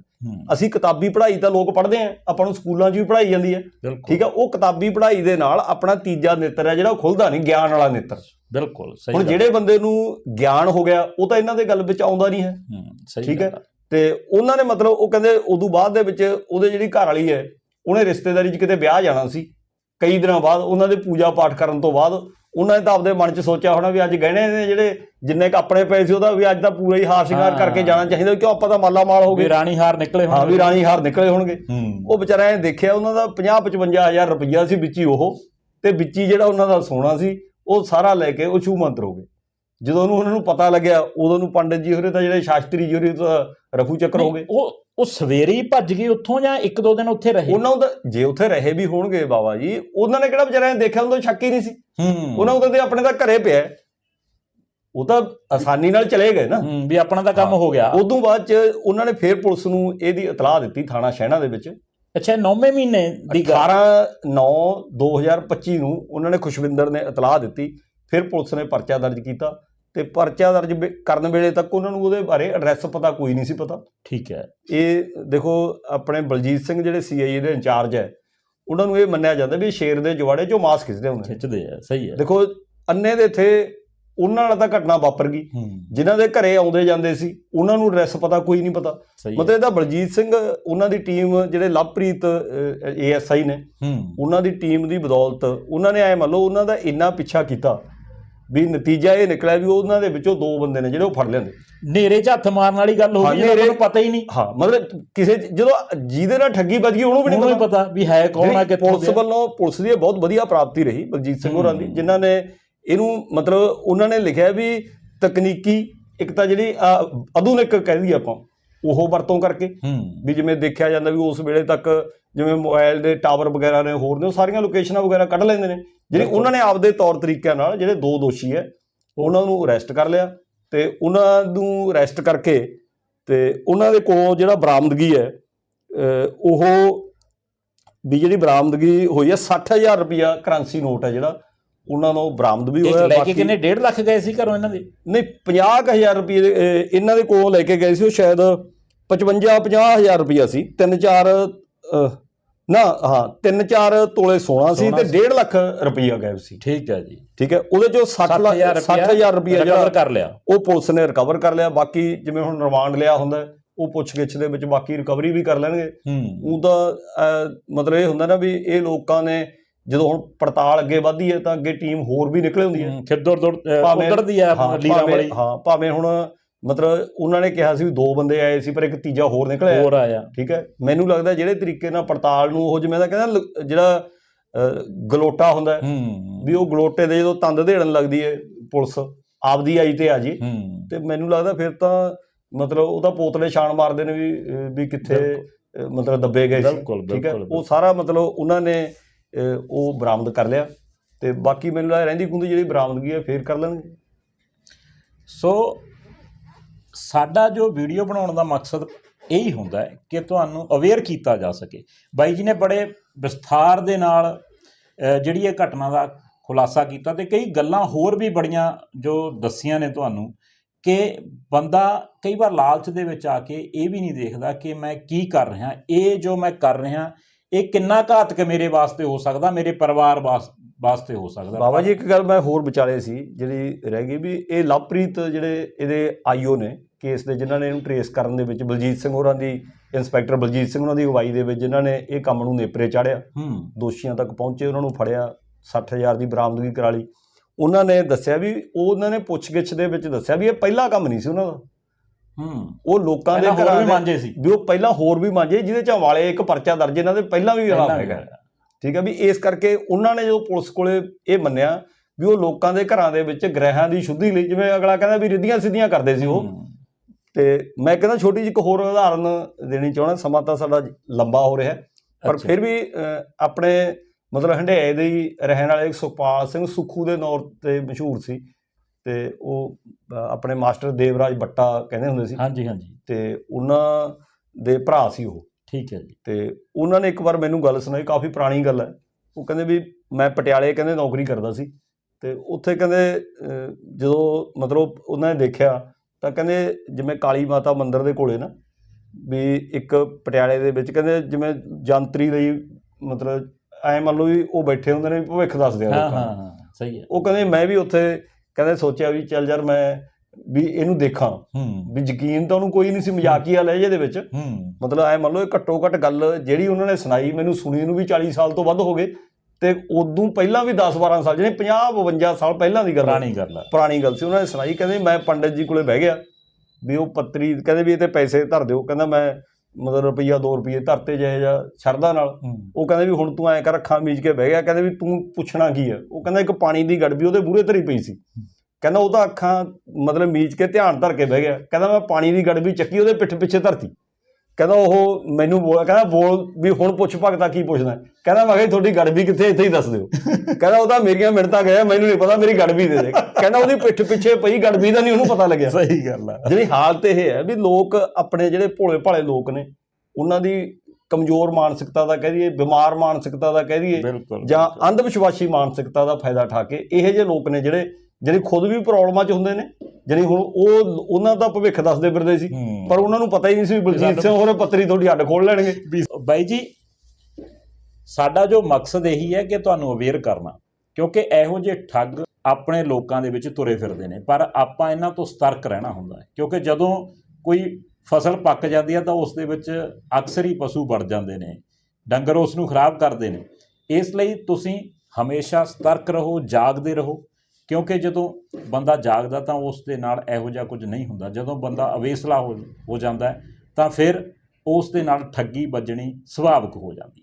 ਅਸੀਂ ਕਿਤਾਬੀ ਪੜ੍ਹਾਈ ਤਾਂ ਲੋਕ ਪੜ੍ਹਦੇ ਆ ਆਪਾਂ ਨੂੰ ਸਕੂਲਾਂ 'ਚ ਵੀ ਪੜ੍ਹਾਈ ਜਾਂਦੀ ਹੈ। ਠੀਕ ਹੈ ਉਹ ਕਿਤਾਬੀ ਪੜ੍ਹਾਈ ਦੇ ਨਾਲ ਆਪਣਾ ਤੀਜਾ ਨੇਤਰ ਹੈ ਜਿਹੜਾ ਉਹ ਖੁੱਲਦਾ ਨਹੀਂ ਗਿਆਨ ਵਾਲਾ ਨੇਤਰ। ਬਿਲਕੁਲ ਸਹੀ ਹੁਣ। ਜਿਹੜੇ ਬੰਦੇ ਨੂੰ ਗਿਆਨ ਹੋ ਗਿਆ ਉਹ ਤਾਂ ਇਹਨਾਂ ਦੇ ਗੱਲ ਵਿੱਚ ਆਉਂਦਾ ਨਹੀਂ ਹੈ। ਠੀਕ ਹੈ। ਤੇ ਉਹਨਾਂ ਨੇ ਮਤਲਬ ਉਹ ਕਹਿੰਦੇ ਉਦੋਂ ਬਾਅਦ ਦੇ ਵਿੱਚ ਉਹਦੇ ਜਿਹੜੀ ਘਰ ਵਾਲੀ ਹੈ ਉਹਨੇ ਰਿਸ਼ਤੇਦਾਰੀ 'ਚ ਕਿਤੇ ਵਿਆਹ ਜਾਣਾ ਸੀ। ਕਈ ਦਿਨਾਂ ਬਾਅਦ ਉਹਨਾਂ ਦੇ ਪੂਜਾ ਪਾਠ ਕਰਨ ਤੋਂ ਬਾਅਦ ਉਹਨਾਂ ਨੇ ਤਾਂ ਆਪਦੇ ਮਨ 'ਚ ਸੋਚਿਆ ਹੋਣਾ ਵੀ ਅੱਜ ਗਹਿਣੇ ਨੇ ਜਿਹੜੇ ਜਿੰਨੇ ਕ ਆਪਣੇ ਪਏ ਸੀ ਉਹਦਾ ਵੀ ਅੱਜ ਤਾਂ ਪੂਰਾ ਹੀ ਹਾਰ ਸ਼ਿੰਗਾਰ। ਕਰਕੇ ਜਾਣਾ ਚਾਹੀਦਾ ਕਿਉਂ ਆਪਾਂ ਤਾਂ ਮਾਲਾ ਮਾਲ ਹੋ ਵੀ ਗਏ ਰਾਣੀ ਹਾਰ ਨਿਕਲੇ ਹਾਂ ਵੀ ਰਾਣੀ ਹਾਰ ਨਿਕਲੇ ਹੋਣਗੇ। ਉਹ ਵਿਚਾਰਾ ਐ ਦੇਖਿਆ ਉਹਨਾਂ ਦਾ 50 55000 ਰੁਪਈਆ ਸੀ ਵਿੱਚ ਉਹ ਤੇ ਵਿੱਚ ਜਿਹੜਾ ਉਹਨਾਂ ਦਾ ਸੋਨਾ ਸੀ ਉਹ ਸਾਰਾ ਲੈ ਕੇ ਉਹ ਛੂ ਮੰਤਰ ਹੋ ਗਏ। ਜਦੋਂ ਉਹਨੂੰ ਉਹਨਾਂ ਨੂੰ ਪਤਾ ਲੱਗਿਆ ਉਦੋਂ ਨੂੰ ਪੰਡਿਤ ਜੀ ਹੋਰੇ ਤਾਂ ਜਿਹੜੇ ਸ਼ਾਸਤਰੀ ਜੀ ਹੋਰੇ ਤਾਂ ਰਫੂ ਚੱਕਰ ਹੋ ਗਏ। ਉਹ ਉਹ ਸਵੇਰੇ ਹੀ ਭੱਜ ਗਏ ਉੱਥੋਂ ਜਾਂ ਇੱਕ ਦੋ ਦਿਨ ਉੱਥੇ ਰਹੇ? ਉਹਨਾਂ ਤਾਂ ਜੇ ਉੱਥੇ ਰਹੇ ਵੀ ਹੋਣਗੇ ਬਾਬਾ ਜੀ ਉਹਨਾਂ ਨੇ ਕਿਹੜਾ ਵਿਚਾਰਿਆਂ ਨੇ ਦੇਖਿਆ ਉਹਨਾਂ ਸ਼ੱਕ ਹੀ ਨਹੀਂ ਸੀ। ਹੂੰ। ਉਹਨਾਂ ਤੇ ਆਪਣੇ ਤਾਂ ਘਰੇ ਪਿਆ। ਉਹ ਤਾਂ ਆਸਾਨੀ ਨਾਲ ਚਲੇ ਗਏ ਨਾ। ਵੀ ਆਪਣਾ ਤਾਂ ਕੰਮ ਹਾਂ। ਗਿਆ। ਉਦੋਂ ਬਾਅਦ ਚ ਉਹਨਾਂ ਨੇ ਫੇਰ ਪੁਲਿਸ ਨੂੰ ਇਹਦੀ ਇਤਲਾਹ ਦਿੱਤੀ ਥਾਣਾ ਸ਼ਹਿਣਾ ਦੇ ਵਿੱਚ। ਅੱਛਾ 9ਵੇਂ ਮਹੀਨੇ ਦੀ ਗੱਲ। 18 9 2025 ਨੂੰ ਉਹਨਾਂ ਨੇ ਖੁਸ਼ਵਿੰਦਰ ਨੇ ਇਤਲਾਹ ਦਿੱਤੀ। ਫਿਰ ਪੁਲਿਸ ਨੇ ਪਰਚਾ ਦਰਜ ਕੀਤਾ। ਤੇ ਪਰਚਾ ਦਰਜ ਕਰਨ ਵੇਲੇ ਤੱਕ ਉਹਨਾਂ ਨੂੰ ਉਹਦੇ ਬਾਰੇ ਐਡਰੈਸ ਪਤਾ ਕੋਈ ਨਹੀਂ ਸੀ ਪਤਾ। ਠੀਕ ਹੈ। ਇਹ ਦੇਖੋ ਆਪਣੇ ਬਲਜੀਤ ਸਿੰਘ ਜਿਹੜੇ ਸੀਆਈਏ ਦੇ ਇੰਚਾਰਜ ਹੈ ਉਹਨਾਂ ਨੂੰ ਇਹ ਮੰਨਿਆ ਜਾਂਦਾ ਵੀ ਸ਼ੇਰ ਦੇ ਜਵਾੜੇ ਚੋਂ ਮਾਸ ਖਿੱਚਦੇ ਹੁੰਦੇ। ਖਿੱਚਦੇ ਆ ਸਹੀ ਹੈ। ਦੇਖੋ ਅੰਨੇ ਦੇ ਇੱਥੇ ਉਹਨਾਂ ਨਾਲ ਤਾਂ ਘਟਨਾ ਵਾਪਰ ਗਈ। ਜਿਨ੍ਹਾਂ ਦੇ ਘਰੇ ਆਉਂਦੇ ਜਾਂਦੇ ਸੀ ਉਹਨਾਂ ਨੂੰ ਐਡਰੈਸ ਪਤਾ ਕੋਈ ਨਹੀਂ ਪਤਾ। ਮਤਲਬ ਇਹਦਾ ਬਲਜੀਤ ਸਿੰਘ ਉਹਨਾਂ ਦੀ ਟੀਮ ਜਿਹੜੇ ਲਵਪ੍ਰੀਤ ਏਐਸਆਈ ਨੇ ਉਹਨਾਂ ਦੀ ਟੀਮ ਦੀ ਬਦੌਲਤ ਉਹਨਾਂ ਨੇ ਐ ਮੰਨ ਲਓ ਉਹਨਾਂ ਦਾ ਇੰਨਾ ਪਿੱਛਾ ਕੀਤਾ ਵੀ ਨਤੀਜਾ ਇਹ ਨਿਕਲਿਆ ਵੀ ਉਹਨਾਂ ਦੇ ਵਿੱਚੋਂ ਦੋ ਬੰਦੇ ਨੇ ਜਿਹੜੇ ਉਹ ਫੜ ਲੈਂਦੇ ਨੇਰੇ 'ਚ ਹੱਥ ਮਾਰਨ ਵਾਲੀ ਗੱਲ ਹੋ ਗਈ ਜਿਹਦਾ ਨੇਰੇ- ਤੁਹਾਨੂੰ ਪਤਾ ਹੀ ਨਹੀਂ ਹਾਂ ਮਤਲਬ ਕਿਸੇ ਜਦੋਂ ਜਿਹਦੇ ਨਾਲ ਠੱਗੀ ਵੱਜ ਗਈ ਉਹਨੂੰ ਵੀ ਨਹੀਂ ਪਤਾ ਵੀ ਹੈ ਕੌਣ ਆ ਕਿੱਥੋਂ ਪੁਲਿਸ। ਵੱਲੋਂ ਪੁਲਿਸ ਦੀ ਬਹੁਤ ਵਧੀਆ ਪ੍ਰਾਪਤੀ ਰਹੀ ਬਲਜੀਤ ਸਿੰਘ ਹੋਰਾਂ ਦੀ। ਜਿਨ੍ਹਾਂ ਨੇ ਇਹਨੂੰ ਮਤਲਬ ਉਹਨਾਂ ਨੇ ਲਿਖਿਆ ਵੀ ਤਕਨੀਕੀ ਇੱਕ ਤਾਂ ਜਿਹੜੀ ਆਧੁਨਿਕ ਕਹਿ ਦਈਏ ਆਪਾਂ ਉਹ ਵਰਤੋਂ ਕਰਕੇ ਵੀ ਜਿਵੇਂ ਦੇਖਿਆ ਜਾਂਦਾ ਵੀ ਉਸ ਵੇਲੇ ਤੱਕ ਜਿਵੇਂ ਮੋਬਾਈਲ ਦੇ ਟਾਵਰ ਵਗੈਰਾ ਨੇ ਹੋਰ ਨੇ ਉਹ ਸਾਰੀਆਂ ਲੋਕੇਸ਼ਨਾਂ ਵਗੈਰਾ ਕੱਢ ਲੈਂਦੇ ਨੇ। ਜਿਹੜੀ। ਉਹਨਾਂ ਨੇ ਆਪਦੇ ਤੌਰ ਤਰੀਕਿਆਂ ਨਾਲ ਜਿਹੜੇ ਦੋ ਦੋਸ਼ੀ ਹੈ ਉਹਨਾਂ ਨੂੰ ਅਰੈਸਟ ਕਰ ਲਿਆ ਤੇ ਉਹਨਾਂ ਨੂੰ ਅਰੈਸਟ ਕਰਕੇ ਤੇ ਉਹਨਾਂ ਦੇ ਕੋਲ ਜਿਹੜਾ ਬਰਾਮਦਗੀ ਹੈ ਉਹ ਵੀ ਜਿਹੜੀ ਬਰਾਮਦਗੀ ਹੋਈ ਹੈ 60000 ਰੁਪਇਆ ਕਰੰਸੀ ਨੋਟ ਹੈ ਜਿਹੜਾ ਉਹਨਾਂ ਨੂੰ ਬਰਾਮਦ ਵੀ ਹੋਇਆ। ਲੈ ਕੇ ਕਿੰਨੇ 1.5 ਲੱਖ ਗਏ ਸੀ ਘਰੋਂ ਇਹਨਾਂ ਦੇ? ਨਹੀਂ 50000 ਰੁਪਏ ਇਹਨਾਂ ਦੇ ਕੋਲ ਲੈ ਕੇ ਗਏ ਸੀ ਉਹ ਸ਼ਾਇਦ 55 50000 ਰੁਪਇਆ ਸੀ। 3-4 ਨਾ ਹਾਂ 3-4 ਤੋਲੇ ਸੋਨਾ ਸੀ ਤੇ ਸੀ। 1.5 ਲੱਖ ਰੁਪਇਆ ਗਾਇਬ ਸੀ। ਠੀਕ ਹੈ ਜੀ। ਠੀਕ ਹੈ ਉਹਦੇ ਚੋਂ 60 ਲੱਖ 60000 ਰੁਪਇਆ ਜਿਹੜਾ ਕਰ ਲਿਆ। ਉਹ ਪੁਲਿਸ ਨੇ ਰਿਕਵਰ ਕਰ ਲਿਆ। ਬਾਕੀ ਜਿਵੇਂ ਹੁਣ ਰਿਮਾਂਡ ਲਿਆ ਹੁੰਦਾ ਉਹ ਪੁੱਛਗਿੱਛ ਦੇ ਵਿੱਚ ਬਾਕੀ ਰਿਕਵਰੀ ਵੀ ਕਰ ਲੈਣਗੇ। ਉਹਦਾ ਮਤਲਬ ਇਹ ਹੁੰਦਾ ਨਾ ਵੀ ਇਹ ਲੋਕਾਂ ਨੇ ਜਦੋਂ ਹੁਣ ਪੜਤਾਲ ਅੱਗੇ ਵਧਦੀ ਹੈ ਤਾਂ ਅੱਗੇ ਟੀਮ ਹੋਰ ਵੀ ਨਿਕਲੇ ਹੁੰਦੀ ਹੈ। ਫਿਰ ਦੌੜ ਉੱਧੜਦੀ ਹਾਂ ਲੀਰਾ ਭਾਵੇਂ ਵਾਲੀ। ਹਾਂ ਭਾਵੇਂ ਹੁਣ ਮਤਲਬ ਉਹਨਾਂ ਨੇ ਕਿਹਾ ਸੀ ਵੀ ਦੋ ਬੰਦੇ ਆਏ ਸੀ ਪਰ ਇੱਕ ਤੀਜਾ ਹੋਰ ਨਿਕਲਿਆ। ਹੋਰ ਆਇਆ। ਠੀਕ ਹੈ? ਮੈਨੂੰ ਲੱਗਦਾ ਜਿਹੜੇ ਤਰੀਕੇ ਨਾਲ ਪੜਤਾਲ ਨੂੰ ਉਹ ਜਿਵੇਂ ਦਾ ਕਹਿੰਦਾ ਜਿਹੜਾ ਗਲੋਟਾ ਹੁੰਦਾ ਵੀ ਉਹ ਗਲੋਟੇ ਦੇ ਜਦੋਂ ਤੰਦ ਦੇੜਨ ਲੱਗਦੀ ਹੈ ਪੁਲਿਸ ਆਪਦੀ ਆਈ ਤੇ ਆ ਜੀ। ਤੇ ਮੈਨੂੰ ਲੱਗਦਾ ਫਿਰ ਤਾਂ ਮਤਲਬ ਉਹਦਾ ਪੋਤਲੇ ਛਾਣ ਮਾਰਦੇ ਨੇ ਵੀ ਵੀ ਕਿੱਥੇ ਮਤਲਬ ਦੱਬੇ ਗਏ ਸੀ। ਠੀਕ ਹੈ? ਉਹ ਸਾਰਾ ਮਤਲਬ ਉਹਨਾਂ ਨੇ ਉਹ ਬਰਾਮਦ ਕਰ ਲਿਆ। ਤੇ ਬਾਕੀ ਮੈਨੂੰ ਲੱਗਦਾ ਰਹਿੰਦੀ ਖੁੰਦੀ ਜਿਹੜੀ ਬਰਾਮਦਗੀ ਹੈ ਫੇਰ ਕਰ ਲੈਣਗੇ। ਸੋ ਸਾਡਾ ਜੋ ਵੀਡੀਓ ਬਣਾਉਣ ਦਾ ਮਕਸਦ ਇਹੀ ਹੁੰਦਾ ਹੈ ਕਿ ਤੁਹਾਨੂੰ ਅਵੇਅਰ ਕੀਤਾ ਜਾ ਸਕੇ। ਬਾਈ ਜੀ ਨੇ ਬੜੇ ਵਿਸਥਾਰ ਦੇ ਨਾਲ ਜਿਹੜੀ ਇਹ ਘਟਨਾ ਦਾ ਖੁਲਾਸਾ ਕੀਤਾ ਤੇ ਕਈ ਗੱਲਾਂ ਹੋਰ ਵੀ ਬੜੀਆਂ ਜੋ ਦੱਸੀਆਂ ਨੇ ਤੁਹਾਨੂੰ ਕਿ ਬੰਦਾ ਕਈ ਵਾਰ ਲਾਲਚ ਦੇ ਵਿੱਚ ਆ ਕੇ ਇਹ ਵੀ ਨਹੀਂ ਦੇਖਦਾ ਕਿ ਮੈਂ ਕੀ ਕਰ ਰਿਹਾ, ਇਹ ਜੋ ਮੈਂ ਕਰ ਰਿਹਾ, ਇਹ ਕਿੰਨਾ ਘਾਤਕ ਮੇਰੇ ਵਾਸਤੇ ਹੋ ਸਕਦਾ, ਮੇਰੇ ਪਰਿਵਾਰ ਵਾਸ- ਵਾਸਤੇ ਹੋ ਸਕਦਾ। ਬਾਬਾ ਜੀ ਇੱਕ ਗੱਲ ਮੈਂ ਹੋਰ ਵਿਚਾਲੇ ਸੀ ਜਿਹੜੀ ਰਹਿ ਗਈ ਵੀ ਇਹ ਲਵਪ੍ਰੀਤ ਜਿਹੜੇ ਇਹਦੇ ਆਈਓ ਨੇ ਕੇਸ ਦੇ ਜਿਨ੍ਹਾਂ ਨੇ ਇਹਨੂੰ ਟਰੇਸ ਕਰਨ ਦੇ ਵਿੱਚ ਬਲਜੀਤ ਸਿੰਘ ਹੋਰਾਂ ਦੀ ਇੰਸਪੈਕਟਰ ਬਲਜੀਤ ਸਿੰਘ ਉਹਨਾਂ ਦੀ ਅਗਵਾਈ ਦੇ ਵਿੱਚ ਜਿਨ੍ਹਾਂ ਨੇ ਇਹ ਕੰਮ ਨੂੰ ਨੇਪਰੇ ਚਾੜਿਆ। ਹੂੰ। ਦੋਸ਼ੀਆਂ ਤੱਕ ਪਹੁੰਚੇ ਉਹਨਾਂ ਨੂੰ ਫੜਿਆ 60000 ਦੀ ਬਰਾਮਦਗੀ ਕਰਾ ਲਈ। ਉਹਨਾਂ ਨੇ ਦੱਸਿਆ ਵੀ ਉਹ ਉਹਨਾਂ ਨੇ ਪੁੱਛਗਿੱਛ ਦੇ ਵਿੱਚ ਦੱਸਿਆ ਵੀ ਇਹ ਪਹਿਲਾ ਕੰਮ ਨਹੀਂ ਸੀ ਉਹਨਾਂ ਦਾ। ਹੂੰ। ਉਹ ਲੋਕਾਂ ਦੇ ਹੋਰ ਘਰਾਂ ਵੀ ਦੇ ਮਾਂਜੇ ਸੀ। ਵੀ ਉਹ ਪਹਿਲਾਂ ਹੋਰ ਵੀ ਮਾਂਜੇ ਜਿਹਦੇ ਚ ਵਾਲੇ ਇੱਕ ਪਰਚਾ ਦਰਜ ਇਹਨਾਂ ਦੇ ਪਹਿਲਾਂ ਵੀ ਵੀ ਹੈਗਾ ਠੀਕ ਹੈ ਵੀ ਇਸ ਕਰਕੇ ਉਹਨਾਂ ਨੇ ਜਦੋਂ ਪੁਲਿਸ ਕੋਲੇ ਇਹ ਮੰਨਿਆ ਵੀ ਉਹ ਲੋਕਾਂ ਦੇ ਘਰਾਂ ਦੇ ਵਿੱਚ ਗ੍ਰਹਿਾਂ ਦੀ ਸ਼ੁੱਧੀ ਲਈ ਜਿਵੇਂ ਅਗਲਾ ਕਹਿੰਦਾ ਵੀ ਰਿੱਧੀਆਂ ਸਿੱਧੀਆਂ ਕਰਦੇ ਸੀ ਉਹ। ਤੇ ਮੈਂ ਕਹਿੰਦਾ ਛੋਟੀ ਜਿਹੀ ਇੱਕ ਹੋਰ ਉਦਾਹਰਨ ਦੇਣੀ ਚਾਹਣਾ ਸਮਾਂ ਤਾਂ ਸਾਡਾ ਲੰਬਾ ਹੋ ਰਿਹਾ ਪਰ। ਫਿਰ ਵੀ ਆਪਣੇ ਮਤਲਬ ਹੰਡਿਆਏ ਦੇ ਹੀ ਰਹਿਣ ਵਾਲੇ ਸੁਖਪਾਲ ਸਿੰਘ ਸੁਖੂ ਦੇ ਨਾਂ ਤੇ ਮਸ਼ਹੂਰ ਸੀ ਤੇ ਉਹ ਆਪਣੇ ਮਾਸਟਰ ਦੇਵਰਾਜ ਬੱਟਾ ਕਹਿੰਦੇ ਹੁੰਦੇ ਸੀ ਹਾਂਜੀ ਹਾਂਜੀ ਤੇ ਉਹਨਾਂ ਦੇ ਭਰਾ ਸੀ ਉਹ ਠੀਕ ਹੈ ਜੀ। ਤੇ ਉਹਨਾਂ ਨੇ ਇੱਕ ਵਾਰ ਮੈਨੂੰ ਗੱਲ ਸੁਣਾਈ ਕਾਫੀ ਪੁਰਾਣੀ ਗੱਲ ਹੈ। ਉਹ ਕਹਿੰਦੇ ਵੀ ਮੈਂ ਪਟਿਆਲੇ ਕਹਿੰਦੇ ਨੌਕਰੀ ਕਰਦਾ ਸੀ। ਤੇ ਉੱਥੇ ਕਹਿੰਦੇ ਜਦੋਂ ਮਤਲਬ ਉਹਨਾਂ ਨੇ ਦੇਖਿਆ ਤਾਂ ਕਹਿੰਦੇ ਜਿਵੇਂ ਕਾਲੀ ਮਾਤਾ ਮੰਦਿਰ ਦੇ ਕੋਲੇ ਨਾ ਵੀ ਇੱਕ ਪਟਿਆਲੇ ਦੇ ਵਿੱਚ ਕਹਿੰਦੇ ਜਿਵੇਂ ਜੰਤਰੀ ਲਈ ਮਤਲਬ ਐ ਮੰਨ ਲਓ ਵੀ ਉਹ ਬੈਠੇ ਹੁੰਦੇ ਨੇ ਭਵਿੱਖ ਦੱਸਦੇ ਆ ਲੋਕਾਂ ਹਾਂ ਹਾਂ ਸਹੀ ਹੈ। ਉਹ ਕਹਿੰਦੇ ਮੈਂ ਵੀ ਉੱਥੇ ਕਹਿੰਦੇ ਸੋਚਿਆ ਵੀ ਚੱਲ ਯਾਰ ਮੈਂ ਵੀ ਇਹਨੂੰ ਦੇਖਾਂ। ਹੂੰ। ਵੀ ਯਕੀਨ ਤਾਂ ਉਹਨੂੰ ਕੋਈ ਨਹੀਂ ਸੀ ਮਜ਼ਾਕੀਆ ਲਹਿਜੇ ਦੇ ਵਿੱਚ। ਹੂੰ। ਮਤਲਬ ਐ ਮੰਨ ਲਓ ਇਹ ਘੱਟੋ ਘੱਟ ਗੱਲ ਜਿਹੜੀ ਉਹਨਾਂ ਨੇ ਸੁਣਾਈ ਮੈਨੂੰ ਸੁਣੀ ਨੂੰ ਵੀ 40 ਸਾਲ ਤੋਂ ਵੱਧ ਹੋ ਗਏ। ਤੇ ਉਦੋਂ ਪਹਿਲਾਂ ਵੀ 10 12 ਸਾਲ ਜਿਹੜੇ 50 52 ਸਾਲ ਪਹਿਲਾਂ ਦੀ ਗੱਲ ਹੈ। ਪੁਰਾਣੀ ਗੱਲ ਆ। ਪੁਰਾਣੀ ਗੱਲ ਸੀ। ਉਹਨਾਂ ਨੇ ਸੁਣਾਈ ਕਹਿੰਦੇ ਮੈਂ ਪੰਡਤ ਜੀ ਕੋਲੇ ਬਹਿ ਗਿਆ ਵੀ ਉਹ ਪੱਤਰੀ ਕਹਿੰਦੇ ਵੀ ਇਹ ਤੇ ਪੈਸੇ ਧਰ ਦਿਓ। ਕਹਿੰਦਾ ਮੈਂ ਮਤਲਬ ਰੁਪਈਆ 2 ਰੁਪਈਏ ਧਰਤੇ ਜਾਏ ਜਾਂ ਸ਼ਰਧਾ ਨਾਲ। ਹੂੰ। ਉਹ ਕਹਿੰਦੇ ਵੀ ਹੁਣ ਤੂੰ ਐਂ ਕਰ ਅੱਖਾਂ ਮੀਚ ਕੇ ਬਹਿ ਗਿਆ। ਕਹਿੰਦੇ ਵੀ ਤੂੰ ਪੁੱਛਣਾ ਕੀ ਹੈ ਉਹ ਕਹਿੰਦਾ ਇੱਕ ਪਾਣੀ ਦੀ ਗੜਬੀ ਉਹਦੇ ਮੂਹਰੇ ਧਰੀ ਪਈ ਸੀ। ਕਹਿੰਦਾ ਉਹ ਤਾਂ ਅੱਖਾਂ ਮਤਲਬ ਮੀਚ ਕੇ ਧਿਆਨ ਧਰ ਕੇ ਬਹਿ ਗਿਆ। ਕਹਿੰਦਾ ਮੈਂ ਪਾਣੀ ਦੀ ਗੜਬੀ ਚੱਕੀ ਉਹਦੇ ਪਿੱਠ ਪਿੱਛੇ ਧਰਤੀ। ਕਹਿੰਦਾ ਉਹ ਮੈਨੂੰ ਬੋਲ ਕਹਿੰਦਾ ਬੋਲ ਵੀ ਹੁਣ ਪੁੱਛ ਭਗਤਾ ਕੀ ਪੁੱਛਣਾ ਹੈ? ਕਹਿੰਦਾ ਮੈਂ ਕਿਹਾ ਤੁਹਾਡੀ ਗੜਬੀ ਕਿੱਥੇ ਇੱਥੇ ਹੀ ਦੱਸ ਦਿਓ। ਕਹਿੰਦਾ ਉਹ ਤਾਂ ਮੇਰੀਆਂ ਮਿੰਟਾਂ ਗਿਆ ਮੈਨੂੰ ਨਹੀਂ ਪਤਾ ਮੇਰੀ ਗੜਬੀ ਦੇ ਦੇ। ਕਹਿੰਦਾ ਉਹਦੀ ਪਿੱਠ ਪਿੱਛੇ ਪਈ ਗੜਬੀ ਦਾ ਨਹੀਂ ਉਹਨੂੰ ਪਤਾ ਲੱਗਿਆ। ਸਹੀ ਗੱਲ ਆ। ਜਿਹੜੀ ਹਾਲਤ ਇਹ ਹੈ ਵੀ ਲੋਕ ਆਪਣੇ ਜਿਹੜੇ ਭੋਲੇ ਭਾਲੇ ਲੋਕ ਨੇ ਉਹਨਾਂ ਦੀ ਕਮਜ਼ੋਰ ਮਾਨਸਿਕਤਾ ਦਾ ਕਹਿ ਦਈਏ ਬਿਮਾਰ ਮਾਨਸਿਕਤਾ ਦਾ ਕਹਿ ਦਈਏ ਜਾਂ ਅੰਧ ਵਿਸ਼ਵਾਸੀ ਮਾਨਸਿਕਤਾ ਦਾ ਫਾਇਦਾ ਉਠਾ ਕੇ ਇਹੋ ਜਿਹੇ ਲੋਕ ਨੇ ਜਿਹੜੇ ਜਿਹੜੇ ਖੁਦ ਵੀ ਪ੍ਰੋਬਲਮਾਂ 'ਚ ਹੁੰਦੇ ਨੇ ਜਿਹੜੀ ਹੁਣ ਉਹ ਉਹਨਾਂ ਦਾ ਭਵਿੱਖ ਦੱਸਦੇ ਫਿਰਦੇ ਸੀ। ਪਰ ਉਹਨਾਂ ਨੂੰ ਪਤਾ ਹੀ ਨਹੀਂ ਸੀ ਬਲਜੀਤ ਸਿੰਘ ਹੋਰ ਪੱਤਰੀ ਤੁਹਾਡੀ ਹੱਡ ਖੋਲ ਲੈਣਗੇ। ਬਾਈ ਜੀ ਸਾਡਾ ਜੋ ਮਕਸਦ ਇਹੀ ਹੈ ਕਿ ਤੁਹਾਨੂੰ ਅਵੇਅਰ ਕਰਨਾ ਕਿਉਂਕਿ ਇਹੋ ਜਿਹੇ ਠੱਗ ਆਪਣੇ ਲੋਕਾਂ ਦੇ ਵਿੱਚ ਤੁਰੇ ਫਿਰਦੇ ਨੇ ਪਰ ਆਪਾਂ ਇਹਨਾਂ ਤੋਂ ਸਤਰਕ ਰਹਿਣਾ ਹੁੰਦਾ ਹੈ ਕਿਉਂਕਿ ਜਦੋਂ ਕੋਈ ਫਸਲ ਪੱਕ ਜਾਂਦੀ ਹੈ ਤਾਂ ਉਸ ਦੇ ਵਿੱਚ ਅਕਸਰ ਹੀ ਪਸ਼ੂ ਵੜ ਜਾਂਦੇ ਨੇ ਡੰਗਰ ਉਸ ਨੂੰ ਖਰਾਬ ਕਰਦੇ ਨੇ। ਇਸ ਲਈ ਤੁਸੀਂ ਹਮੇਸ਼ਾ ਸਤਰਕ ਰਹੋ ਜਾਗਦੇ ਰਹੋ। ਕਿਉਂਕਿ ਜਦੋਂ ਬੰਦਾ ਜਾਗਦਾ ਤਾਂ ਉਸ ਦੇ ਨਾਲ ਇਹੋ ਜਿਹਾ ਕੁਝ ਨਹੀਂ ਹੁੰਦਾ। ਜਦੋਂ ਬੰਦਾ ਅਵੇਸਲਾ ਹੋ ਹੋ ਜਾਂਦਾ ਹੈ, ਤਾਂ ਫਿਰ ਉਸ ਦੇ ਨਾਲ ਠੱਗੀ ਵੱਜਣੀ ਸੁਭਾਵਿਕ ਹੋ ਜਾਂਦੀ ਹੈ।